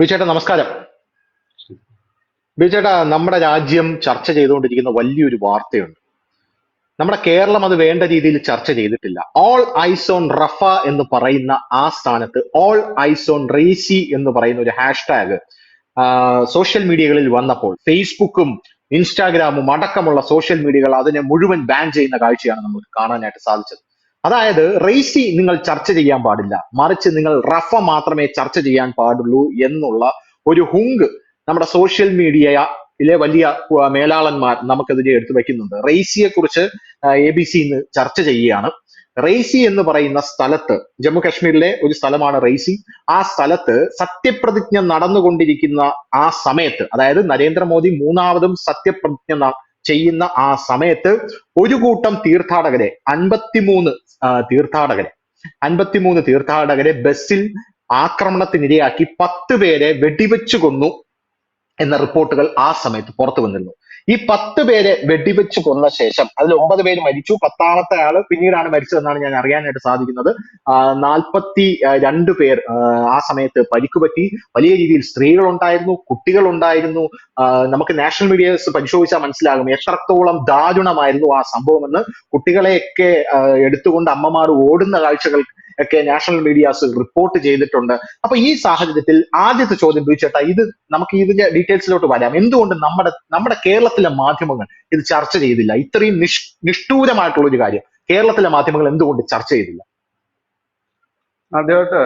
ബിചേട്ടാ നമസ്കാരം. ബിചേട്ടാ നമ്മുടെ രാജ്യം ചർച്ച ചെയ്തുകൊണ്ടിരിക്കുന്ന വലിയൊരു വാർത്തയുണ്ട്. നമ്മുടെ കേരളം അത് വേണ്ട രീതിയിൽ ചർച്ച ചെയ്തിട്ടില്ല. ഓൾ ഐസ് ഓൺ റഫ എന്ന് പറയുന്ന ആ സ്ഥാനത്ത് ഓൾ ഐസ് ഓൺ റേസി എന്ന് പറയുന്ന ഒരു ഹാഷ്ടാഗ് സോഷ്യൽ മീഡിയകളിൽ വന്നപ്പോൾ ഫേസ്ബുക്കും ഇൻസ്റ്റാഗ്രാമും അടക്കമുള്ള സോഷ്യൽ മീഡിയകൾ അതിനെ മുഴുവൻ ബാൻ ചെയ്യുന്ന കാഴ്ചയാണ് നമുക്ക് കാണാനായിട്ട് സാധിച്ചത്. അതായത് റേസി നിങ്ങൾ ചർച്ച ചെയ്യാൻ പാടില്ല. മറിച്ച് നിങ്ങൾ റഫ മാത്രമേ ചർച്ച ചെയ്യാൻ പാടുള്ളൂ എന്നുള്ള ഒരു ഹുങ്ക് നമ്മുടെ സോഷ്യൽ മീഡിയയിലെ വലിയ മേലാളന്മാർ നമുക്കെതിരെ എടുത്തു വെക്കുന്നുണ്ട് റേസിയെ കുറിച്ച് എ ബി സി ഇന്ന് ചർച്ച ചെയ്യുകയാണ്. റേസി എന്ന് പറയുന്ന സ്ഥലത്ത് ജമ്മു കാശ്മീരിലെ ഒരു സ്ഥലമാണ് റേസി. ആ സ്ഥലത്ത് സത്യപ്രതിജ്ഞ നടന്നുകൊണ്ടിരിക്കുന്ന ആ സമയത്ത് അതായത് നരേന്ദ്രമോദി മൂന്നാമതും സത്യപ്രതിജ്ഞ ചെയ്യുന്ന ആ സമയത്ത് ഒരു കൂട്ടം തീർത്ഥാടകരെ അൻപത്തിമൂന്ന് തീർത്ഥാടകരെ അൻപത്തിമൂന്ന് തീർത്ഥാടകരെ ബസ്സിൽ ആക്രമണത്തിനിരയാക്കി പത്ത് പേരെ വെടിവെച്ചു കൊന്നു എന്ന റിപ്പോർട്ടുകൾ ആ സമയത്ത് പുറത്തു വന്നിരുന്നു. ഈ പത്ത് പേരെ വെടിവെച്ച് കൊന്ന ശേഷം അതിൽ ഒമ്പത് പേര് മരിച്ചു. പത്താമത്തെ ആൾ പിന്നീടാണ് മരിച്ചതെന്നാണ് ഞാൻ അറിയാനായിട്ട് സാധിക്കുന്നത്. നാൽപ്പത്തി രണ്ട് പേർ ആ, സമയത്ത് പരിക്ക് പറ്റി. വലിയ രീതിയിൽ സ്ത്രീകൾ സ്ത്രീകളുണ്ടായിരുന്നു കുട്ടികളുണ്ടായിരുന്നു. ഉണ്ടായിരുന്നു നമുക്ക് നാഷണൽ മീഡിയസ് പരിശോധിച്ചാൽ മനസ്സിലാകും എത്രത്തോളം ദാരുണമായിരുന്നു ആ സംഭവം എന്ന് കുട്ടികളെയൊക്കെ എടുത്തുകൊണ്ട് അമ്മമാർ ഓടുന്ന കാഴ്ചകൾ ഒക്കെ നാഷണൽ മീഡിയാസ് റിപ്പോർട്ട് ചെയ്തിട്ടുണ്ട്. അപ്പൊ ഈ സാഹചര്യത്തിൽ ആദ്യത്തെ ചോദ്യം ചോദിച്ചേട്ടാ ഇത് നമുക്ക് ഇതിന്റെ ഡീറ്റെയിൽസിലോട്ട് വരാം. എന്തുകൊണ്ട് നമ്മുടെ നമ്മുടെ കേരളത്തിലെ മാധ്യമങ്ങൾ ഇത് ചർച്ച ചെയ്തില്ല? ഇത്രയും നിഷ് നിഷ്ഠൂരമായിട്ടുള്ള ഒരു കാര്യം. കേരളത്തിലെ മാധ്യമങ്ങൾ എന്തുകൊണ്ട് ചർച്ച ചെയ്തില്ല? ആദ്യമായിട്ട്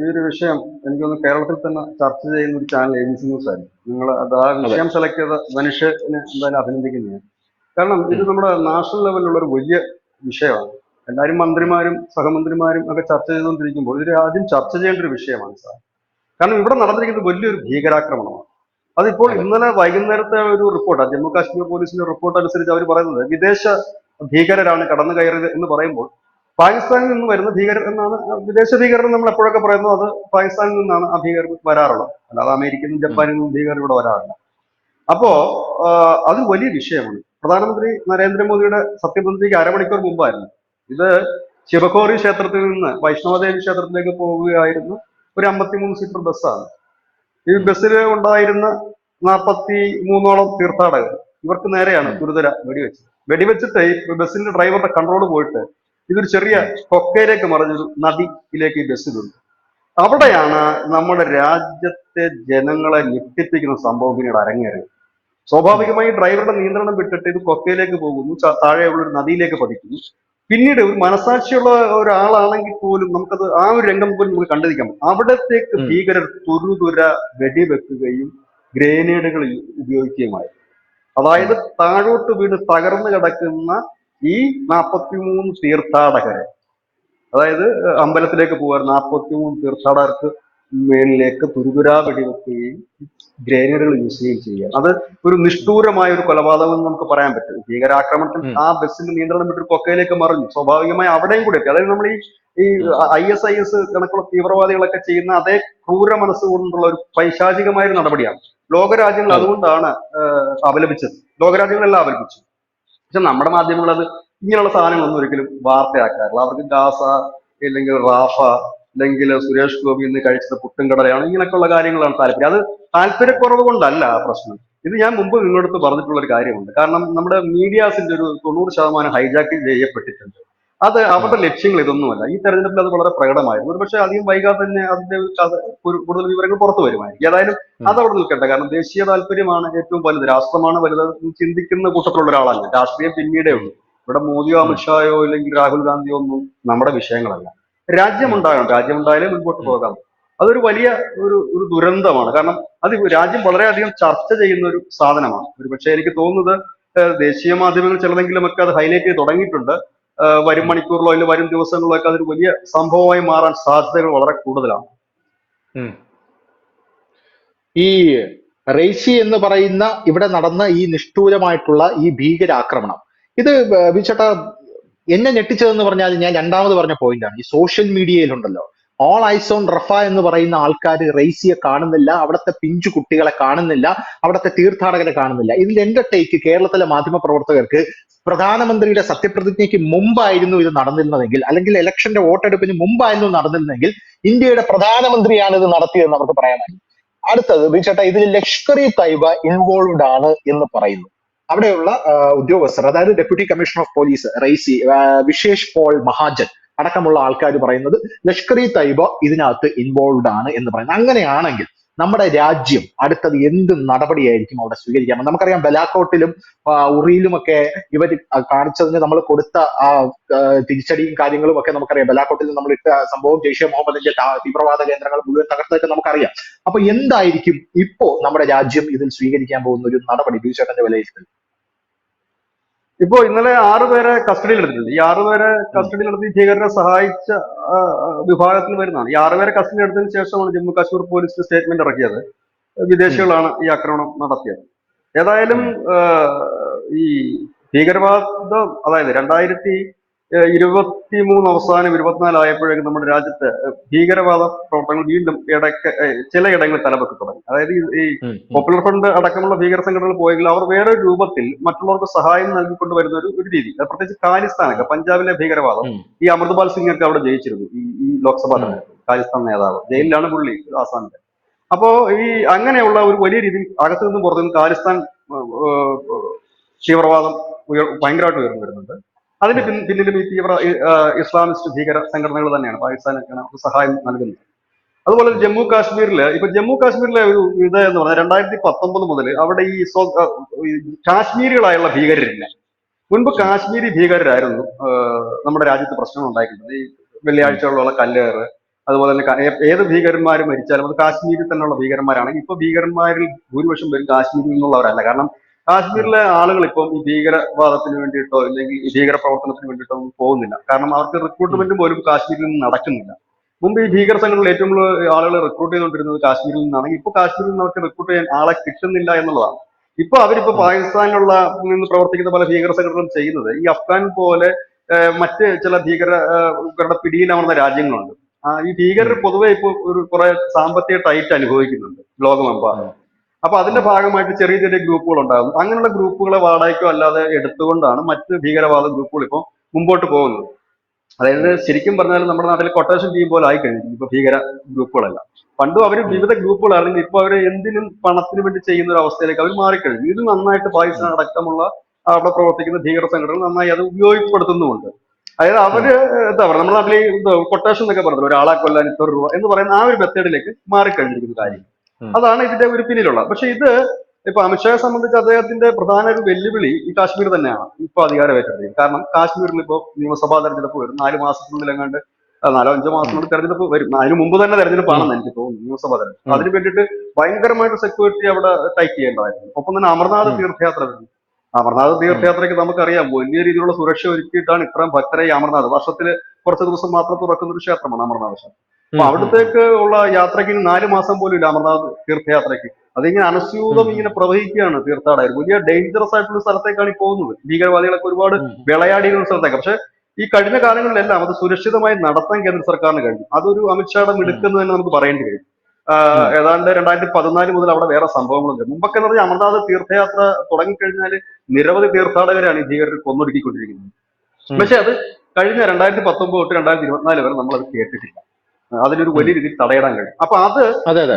ഈ ഒരു വിഷയം എനിക്ക് എനിക്കൊന്ന് കേരളത്തിൽ തന്നെ ചർച്ച ചെയ്യുന്ന ഒരു ചാനൽ ഏജൻസി ന്യൂസ് ആയിരുന്നു. നിങ്ങൾ അത് ആ വിഷയം സെലക്ട് ചെയ്ത മനുഷ്യനെ എന്തായാലും അഭിനന്ദിക്കുന്നു കാരണം ഇത് നമ്മുടെ നാഷണൽ ലെവലിലുള്ള ഒരു വലിയ വിഷയമാണ്. എല്ലാവരും മന്ത്രിമാരും സഹമന്ത്രിമാരും ഒക്കെ ചർച്ച ചെയ്തുകൊണ്ടിരിക്കുമ്പോൾ ഇതിൽ ആദ്യം ചർച്ച ചെയ്യേണ്ട ഒരു വിഷയമാണ് സാർ. കാരണം ഇവിടെ നടന്നിരിക്കുന്നത് വലിയൊരു ഭീകരാക്രമണമാണ്. അതിപ്പോൾ ഇന്നലെ വൈകുന്നേരത്തെ ഒരു റിപ്പോർട്ട് ജമ്മു കാശ്മീർ പോലീസിന്റെ റിപ്പോർട്ട് അനുസരിച്ച് അവർ പറയുന്നത് വിദേശ ഭീകരരാണ് കടന്നു കയറിയത് എന്ന് പറയുമ്പോൾ പാകിസ്ഥാനിൽ നിന്ന് വരുന്ന ഭീകരർ എന്നാണ് വിദേശ ഭീകരർ നമ്മൾ എപ്പോഴൊക്കെ പറയുന്നത് അത് പാകിസ്ഥാനിൽ നിന്നാണ് ആ ഭീകരർ വരാറുള്ളത്. അല്ലാതെ അമേരിക്കയിൽ നിന്നും ജപ്പാനിൽ നിന്നും ഭീകരർ ഇവിടെ വരാറില്ല. അപ്പോ അത് വലിയ വിഷയമാണ്. പ്രധാനമന്ത്രി നരേന്ദ്രമോദിയുടെ സത്യപ്രതിജ്ഞയ്ക്ക് അരമണിക്കൂർ മുമ്പായിരുന്നു. ഇത് ശിവഖോറി ക്ഷേത്രത്തിൽ നിന്ന് വൈഷ്ണവദേവി ക്ഷേത്രത്തിലേക്ക് പോവുകയായിരുന്ന ഒരു അമ്പത്തിമൂന്ന് സീറ്റർ ബസ്സാണ്. ഈ ബസ്സിൽ ഉണ്ടായിരുന്ന നാൽപ്പത്തി മൂന്നോളം തീർത്ഥാടകർ ഇവർക്ക് നേരെയാണ് ഗുരുതര വെടിവെച്ചത് വെടിവെച്ചിട്ട് ഈ ബസ്സിന്റെ ഡ്രൈവറുടെ കൺട്രോൾ പോയിട്ട് ഇതൊരു ചെറിയ കൊക്കയിലേക്ക് മറിഞ്ഞൊരു നദിയിലേക്ക് ഈ ബസ്സിലുണ്ട്. അവിടെയാണ് നമ്മുടെ രാജ്യത്തെ ജനങ്ങളെ ഞെട്ടിപ്പിക്കുന്ന സംഭവം പിന്നീട് അരങ്ങേറിയത് സ്വാഭാവികമായി ഡ്രൈവറുടെ നിയന്ത്രണം വിട്ടിട്ട് ഇത് കൊക്കയിലേക്ക് പോകുന്നു താഴെയുള്ള ഒരു നദിയിലേക്ക് പതിക്കുന്നു. പിന്നീട് ഒരു മനസാക്ഷിയുള്ള ഒരാളാണെങ്കിൽ പോലും നമുക്കത് ആ ഒരു രംഗം പോലും നമുക്ക് കണ്ടിരിക്കാം അവിടത്തേക്ക്. ഭീകരർ തുരുതുര വെടിവെക്കുകയും ഗ്രേനേഡുകൾ ഉപയോഗിക്കുകയുമായി അതായത് താഴോട്ട് വീണ് തകർന്നു കിടക്കുന്ന ഈ നാൽപ്പത്തിമൂന്ന് തീർത്ഥാടകരെ അതായത് അമ്പലത്തിലേക്ക് പോകാൻ നാൽപ്പത്തിമൂന്ന് തീർത്ഥാടകർക്ക് മേളിലേക്ക് തുരുതുരാ വെടിവെക്കുകയും ഗ്രേനേഡുകൾ യൂസ് ചെയ്യുകയും ചെയ്യുക. അത് ഒരു നിഷ്ഠൂരമായ ഒരു കൊലപാതകം എന്ന് നമുക്ക് പറയാൻ പറ്റും. ഭീകരാക്രമണത്തിൽ. ആ ബസ്സിന്റെ നിയന്ത്രണം വിട്ടൊരു കൊക്കയിലേക്ക് മറിഞ്ഞു. സ്വാഭാവികമായി അവിടെയും കൂടെ എത്തി. അതായത് നമ്മൾ ഈ ഈ ഐ എസ് ഐ എസ് കണക്കുള്ള തീവ്രവാദികളൊക്കെ ചെയ്യുന്ന അതേ ക്രൂര മനസ്സ് കൊണ്ടുള്ള ഒരു പൈശാചികമായ ഒരു നടപടിയാണ്. ലോകരാജ്യങ്ങൾ അതുകൊണ്ടാണ് അവലപിച്ചത് അപലപിച്ചത്. ലോകരാജ്യങ്ങളെല്ലാം അപലപിച്ചു. പക്ഷെ നമ്മുടെ മാധ്യമങ്ങൾ അത് ഇങ്ങനെയുള്ള സാധനങ്ങളൊന്നും ഒരിക്കലും വാർത്തയാക്കാറില്ല. അവർക്ക് ഗാസ അല്ലെങ്കിൽ റാഫ അല്ലെങ്കിൽ സുരേഷ് ഗോപി ഇന്ന് കഴിച്ചത് പുട്ടും കടലയാണ്. ഇങ്ങനെയൊക്കെയുള്ള കാര്യങ്ങളാണ് താല്പര്യം. അത് താല്പര്യക്കുറവ് കൊണ്ടല്ല ആ പ്രശ്നം. ഇത് ഞാൻ മുമ്പ് നിങ്ങളടുത്ത് പറഞ്ഞിട്ടുള്ള ഒരു കാര്യമുണ്ട്. കാരണം നമ്മുടെ മീഡിയാസിന്റെ ഒരു തൊണ്ണൂറ് ശതമാനം ഹൈജാക്ക് ചെയ്യപ്പെട്ടിട്ടുണ്ട്. അത് അവരുടെ ലക്ഷ്യങ്ങൾ ഇതൊന്നുമല്ല. ഈ തെരഞ്ഞെടുപ്പിൽ അത് വളരെ പ്രകടമായിരുന്നു. ഒരു പക്ഷേ അധികം വൈകാതെ തന്നെ അതിന്റെ കൂടുതൽ വിവരങ്ങൾ പുറത്തു വരുമായിരിക്കും. ഏതായാലും അത് അവിടെ നിൽക്കട്ടെ. കാരണം ദേശീയ താല്പര്യമാണ് ഏറ്റവും വലുത്. രാഷ്ട്രമാണ് വലുത് ചിന്തിക്കുന്ന കൂട്ടത്തിലുള്ള ഒരാളല്ല. രാഷ്ട്രീയം പിന്നീടേ ഉള്ളൂ. ഇവിടെ മോദിയോ അമിത്ഷായോ അല്ലെങ്കിൽ രാഹുൽ ഗാന്ധിയോ ഒന്നും നമ്മുടെ വിഷയങ്ങളല്ല. രാജ്യമുണ്ടാകണം. രാജ്യമുണ്ടായാലേ മുൻപോട്ട് പോകാം. അതൊരു വലിയ ഒരു ഒരു ദുരന്തമാണ്. കാരണം അത് രാജ്യം വളരെയധികം ചർച്ച ചെയ്യുന്ന ഒരു സാധനമാണ്. ഒരു പക്ഷേ എനിക്ക് തോന്നുന്നത് ദേശീയ മാധ്യമങ്ങൾ ചിലതെങ്കിലും ഒക്കെ അത് ഹൈലൈറ്റ് ചെയ്ത് തുടങ്ങിയിട്ടുണ്ട്. വരും മണിക്കൂറിലോ അല്ലെങ്കിൽ വരും ദിവസങ്ങളിലോ ഒക്കെ അതൊരു വലിയ സംഭവമായി മാറാൻ സാധ്യതകൾ വളരെ കൂടുതലാണ്. ഈ റേസി എന്ന് പറയുന്ന ഇവിടെ നടന്ന ഈ നിഷ്ഠൂരമായിട്ടുള്ള ഈ ഭീകരാക്രമണം ഇത് വിചേട്ട എന്നെ ഞെട്ടിച്ചതെന്ന് പറഞ്ഞാൽ ഞാൻ രണ്ടാമത് പറഞ്ഞ പോയിന്റാണ് ഈ സോഷ്യൽ മീഡിയയിലുണ്ടല്ലോ ഓൾ ഐസ് ഓൺ റഫ എന്ന് പറയുന്ന ആൾക്കാർ റേസിയെ കാണുന്നില്ല അവിടുത്തെ പിഞ്ചു കുട്ടികളെ കാണുന്നില്ല അവിടുത്തെ തീർത്ഥാടകരെ കാണുന്നില്ല. ഇതിൽ എന്റെ ടേക്ക് കേരളത്തിലെ മാധ്യമ പ്രവർത്തകർക്ക് പ്രധാനമന്ത്രിയുടെ സത്യപ്രതിജ്ഞയ്ക്ക് മുമ്പായിരുന്നു ഇത് നടന്നിരുന്നതെങ്കിൽ അല്ലെങ്കിൽ ഇലക്ഷന്റെ വോട്ടെടുപ്പിന് മുമ്പായിരുന്നു നടന്നിരുന്നെങ്കിൽ ഇന്ത്യയുടെ പ്രധാനമന്ത്രിയാണ് ഇത് നടത്തിയതെന്ന് അവർക്ക് പറയാനായി അടുത്തത് ബിചേട്ടാ ഇതിൽ ലഷ്കർ ഇ തൈബ ഇൻവോൾവ്ഡ് ആണ് എന്ന് പറയുന്നു. അവിടെയുള്ള ഉദ്യോഗസ്ഥർ അതായത് deputy commissioner of police Raisi Vishesh Paul Mahajan അടക്കമുള്ള ആൾക്കാർ പറയുന്നത് ലഷ്കർ ഇ തൈബ ഇതിനകത്ത് ഇൻവോൾവ്ഡ് ആണ് എന്ന് പറയുന്നത്. അങ്ങനെയാണെങ്കിൽ നമ്മുടെ രാജ്യം അടുത്തത് എന്ത് നടപടിയായിരിക്കും അവിടെ സ്വീകരിക്കാൻ? നമുക്കറിയാം ബലാക്കോട്ടിലും ഉറിയിലുമൊക്കെ ഇവർ കാണിച്ചതിന് നമ്മൾ കൊടുത്ത ആ തിരിച്ചടിയും കാര്യങ്ങളും ഒക്കെ നമുക്കറിയാം. ബലാക്കോട്ടിൽ നമ്മൾ ഇട്ട സംഭവം ജെയ്ഷെ മുഹമ്മദിന്റെ തീവ്രവാദ കേന്ദ്രങ്ങൾ മുഴുവൻ തകർത്തതൊക്കെ നമുക്കറിയാം. അപ്പൊ എന്തായിരിക്കും ഇപ്പോ നമ്മുടെ രാജ്യം ഇതിൽ സ്വീകരിക്കാൻ പോകുന്ന ഒരു നടപടി? ബിജുചേട്ടന്റെ വിലയിരുത്തൽ. ഇപ്പോ ഇന്നലെ ആറുപേരെ കസ്റ്റഡിയിൽ എടുത്തിട്ടുണ്ട്. ഈ ആറുപേരെ കസ്റ്റഡിയിൽ എടുത്ത് ഭീകരരെ സഹായിച്ച വിഭാഗത്തിൽ വരുന്നതാണ്. ഈ ആറുപേരെ കസ്റ്റഡിയിൽ എടുത്തതിന് ശേഷമാണ് ജമ്മു കാശ്മീർ പോലീസ് സ്റ്റേറ്റ്മെന്റ് ഇറക്കിയത്. വിദേശികളാണ് ഈ ആക്രമണം നടത്തിയത്. ഏതായാലും ഈ ഭീകരവാദം അതായത് രണ്ടായിരത്തി ഇരുപത്തി മൂന്ന് അവസാനം ഇരുപത്തിനാലായപ്പോഴേക്കും നമ്മുടെ രാജ്യത്ത് ഭീകരവാദ പ്രവർത്തനങ്ങൾ വീണ്ടും ഇടയ്ക്ക് ചില ഇടങ്ങളിൽ തലപൊക്കി തുടങ്ങി. അതായത് ഈ- പോപ്പുലർ ഫ്രണ്ട് അടക്കമുള്ള ഭീകര സംഘടനകൾ പോയെങ്കിൽ അവർ വേറെ രൂപത്തിൽ മറ്റുള്ളവർക്ക് സഹായം നൽകിക്കൊണ്ട് വരുന്ന ഒരു ഒരു രീതി. പ്രത്യേകിച്ച് ഖാലിസ്ഥാനൊക്കെ പഞ്ചാബിലെ ഭീകരവാദം. ഈ അമൃത്പാൽ സിംഗ് ഒക്കെ അവിടെ ജയിച്ചിരുന്നു ഈ ഈ ലോക്സഭാ തെരഞ്ഞെടുപ്പ് ഖാലിസ്ഥാൻ നേതാവ്. ജയിലിലാണ് പുള്ളി ആസാമിന്റെ അപ്പോ ഈ അങ്ങനെയുള്ള ഒരു വലിയ രീതിയിൽ അകത്തു നിന്നും പുറത്തു നിന്നും ഖാലിസ്ഥാൻ തീവ്രവാദം ഭയങ്കരമായിട്ട് ഉയർന്നു വരുന്നുണ്ട്. അതിന് പിന്നിലും ഈ തീവ്ര ഇസ്ലാമിസ്റ്റ് ഭീകര സംഘടനകൾ തന്നെയാണ്. പാകിസ്ഥാനൊക്കെയാണ് സഹായം നൽകുന്നത്. അതുപോലെ ജമ്മു കാശ്മീരിൽ ഇപ്പൊ ജമ്മു കാശ്മീരിലെ ഒരു ഇത് എന്ന് പറഞ്ഞാൽ രണ്ടായിരത്തി പത്തൊമ്പത് മുതൽ അവിടെ ഈ കാശ്മീരികളായുള്ള ഭീകരരില്ല. മുൻപ് കാശ്മീരി ഭീകരരായിരുന്നു നമ്മുടെ രാജ്യത്ത് പ്രശ്നങ്ങൾ ഉണ്ടായിട്ടുണ്ട്. ഈ വെള്ളിയാഴ്ചകളിലുള്ള കല്ലേറ് അതുപോലെ തന്നെ ഏത് ഭീകരന്മാർ മരിച്ചാലും അത് കാശ്മീരിൽ തന്നെയുള്ള ഭീകരന്മാരാണെങ്കിൽ ഇപ്പൊ ഭീകരന്മാരിൽ ഭൂരിപക്ഷം പേരും കാശ്മീരിൽ നിന്നുള്ളവരല്ല. കാരണം കാശ്മീരിലെ ആളുകൾ ഇപ്പം ഈ ഭീകരവാദത്തിന് വേണ്ടിയിട്ടോ അല്ലെങ്കിൽ ഈ ഭീകര പ്രവർത്തനത്തിന് വേണ്ടിയിട്ടോ ഒന്നും പോകുന്നില്ല. കാരണം അവർക്ക് റിക്രൂട്ട്മെന്റ് പോലും കാശ്മീരിൽ നിന്ന് നടക്കുന്നില്ല. മുമ്പ് ഈ ഭീകര സംഘടനകൾ ഏറ്റവും കൂടുതൽ ആളുകൾ റിക്രൂട്ട് ചെയ്തുകൊണ്ടിരുന്നത് കാശ്മീരിൽ നിന്നാണ്. ഇപ്പൊ കാശ്മീരിൽ നിന്ന് അവർക്ക് റിക്രൂട്ട് ചെയ്യാൻ ആളെ കിട്ടുന്നില്ല എന്നുള്ളതാണ്. ഇപ്പൊ അവരിപ്പോ പാകിസ്ഥാനിലുള്ള നിന്ന് പ്രവർത്തിക്കുന്ന പല ഭീകര സംഘടനകളും ചെയ്യുന്നത്. ഈ അഫ്ഗാൻ പോലെ മറ്റ് ചില ഭീകര ഏഹ്, ഇവരുടെ പിടിയിലമർന്ന രാജ്യങ്ങളുണ്ട്. ആ, ഈ ഭീകരർ പൊതുവെ ഇപ്പോൾ ഒരു കുറെ സാമ്പത്തിക ടൈറ്റ് അനുഭവിക്കുന്നുണ്ട്. ലോകമെമ്പാടും. അപ്പൊ അതിന്റെ ഭാഗമായിട്ട് ചെറിയ ചെറിയ ഗ്രൂപ്പുകൾ ഉണ്ടാകും. അങ്ങനെയുള്ള ഗ്രൂപ്പുകളെ വാടകയ്ക്കോ അല്ലാതെ എടുത്തുകൊണ്ടാണ് മറ്റ് ഭീകരവാദ ഗ്രൂപ്പുകൾ ഇപ്പോൾ മുമ്പോട്ട് പോകുന്നത്. അതായത് ശരിക്കും പറഞ്ഞാൽ നമ്മുടെ നാട്ടിൽ കൊട്ടേഷൻ ടീം പോലെ ആയി കഴിഞ്ഞു ഇപ്പൊ ഭീകര ഗ്രൂപ്പുകളെല്ലാം. പണ്ടും അവർ വിവിധ ഗ്രൂപ്പുകളായിരുന്നു ഇപ്പൊ അവർ എന്തിനും പണത്തിന് വേണ്ടി ചെയ്യുന്ന ഒരു അവസ്ഥയിലേക്ക് അവർ മാറിക്കഴിഞ്ഞു. ഇത് നന്നായിട്ട് പാകിസ്ഥാൻ അടക്കമുള്ള അവിടെ പ്രവർത്തിക്കുന്ന ഭീകര സംഘടനകൾ നന്നായി അത് ഉപയോഗപ്പെടുത്തുന്നുമുണ്ട്. അതായത് അവർ എന്താ പറയുക നമ്മുടെ നാട്ടിൽ കൊട്ടേഷൻ എന്നൊക്കെ പറഞ്ഞത് ഒരാളെ കൊല്ലാൻ ഇത്ര രൂപ എന്ന് പറയുന്ന ആ ഒരു മെത്തേഡിലേക്ക് മാറിക്കഴിഞ്ഞിരിക്കുന്ന കാര്യം. അതാണ് ഇതിന്റെ ഒരു പിന്നിലുള്ള. പക്ഷെ ഇത് ഇപ്പൊ അമിത്ഷായെ സംബന്ധിച്ച് അദ്ദേഹത്തിന്റെ പ്രധാന ഒരു വെല്ലുവിളി ഈ കാശ്മീർ തന്നെയാണ്. ഇപ്പൊ അധികാരമേറ്റത് കാരണം കാശ്മീരിൽ ഇപ്പോ നിയമസഭാ തെരഞ്ഞെടുപ്പ് വരും. നാല് മാസത്തിനുള്ളിൽ എങ്ങാണ്ട് നാലോ അഞ്ചോ മാസത്തിനുള്ളിൽ തെരഞ്ഞെടുപ്പ് വരും. അതിന് മുമ്പ് തന്നെ തെരഞ്ഞെടുപ്പാണെന്ന് എനിക്ക് തോന്നുന്നു നിയമസഭാ തെരഞ്ഞെടുപ്പ്. അതിന് വേണ്ടിയിട്ട് ഭയങ്കരമായിട്ട് സെക്യൂരിറ്റി അവിടെ ടൈറ്റ് ചെയ്യേണ്ടതായിരുന്നു ഒപ്പം തന്നെ അമർനാഥ്. തീർത്ഥയാത്ര വരുന്നു. അമർനാഥ് തീർത്ഥയാത്രയ്ക്ക് നമുക്കറിയാം വലിയ രീതിയിലുള്ള സുരക്ഷ ഒരുക്കിയിട്ടാണ് ഇത്രയും ഭക്തരെ അമർനാഥ്. വർഷത്തിൽ കുറച്ച് ദിവസം മാത്രം തുറക്കുന്ന ഒരു ക്ഷേത്രമാണ് അമർനാഥ് ക്ഷേത്രം. അപ്പൊ അവിടത്തേക്ക് ഉള്ള യാത്രയ്ക്ക് നാല് മാസം പോലും ഇല്ല അമർനാഥ് തീർത്ഥയാത്രയ്ക്ക്. അതിങ്ങനെ അനസ്യൂതം ഇങ്ങനെ പ്രവഹിക്കുകയാണ് തീർത്ഥാടകർ. വലിയ ഡേഞ്ചറസ് ആയിട്ടുള്ള സ്ഥലത്തേക്കാണ് ഈ പോകുന്നത്. ഭീകരവാദികളൊക്കെ ഒരുപാട് വിളയാടിയിരുന്ന സ്ഥലത്തേക്ക്. പക്ഷെ ഈ കഴിഞ്ഞ കാലങ്ങളിലെല്ലാം അത് സുരക്ഷിതമായി നടത്താൻ കേന്ദ്ര സർക്കാരിന് കഴിഞ്ഞു. അതൊരു അമിത്ഷായുടെ മിടുക്കെന്ന് തന്നെ നമുക്ക് പറയേണ്ടി കഴിയും ഏതാണ്ട് രണ്ടായിരത്തി പതിനാല് മുതൽ അവിടെ വേറെ സംഭവങ്ങളുണ്ട് മുമ്പൊക്കെ എന്ന് പറഞ്ഞാൽ അമർനാഥ് തീർത്ഥയാത്ര തുടങ്ങിക്കഴിഞ്ഞാൽ നിരവധി തീർത്ഥാടകരാണ് ഈ ഭീകരർ കൊന്നൊടുക്കിക്കൊണ്ടിരിക്കുന്നത്. പക്ഷെ അത് കഴിഞ്ഞ രണ്ടായിരത്തി പത്തൊമ്പത് തൊട്ട് രണ്ടായിരത്തി ഇരുപത്തിനാല് വരെ നമ്മൾ അത് കേട്ടിട്ടില്ല. അതിനൊരു വലിയ രീതിയിൽ തടയിടാൻ കഴിയും. അപ്പൊ അത്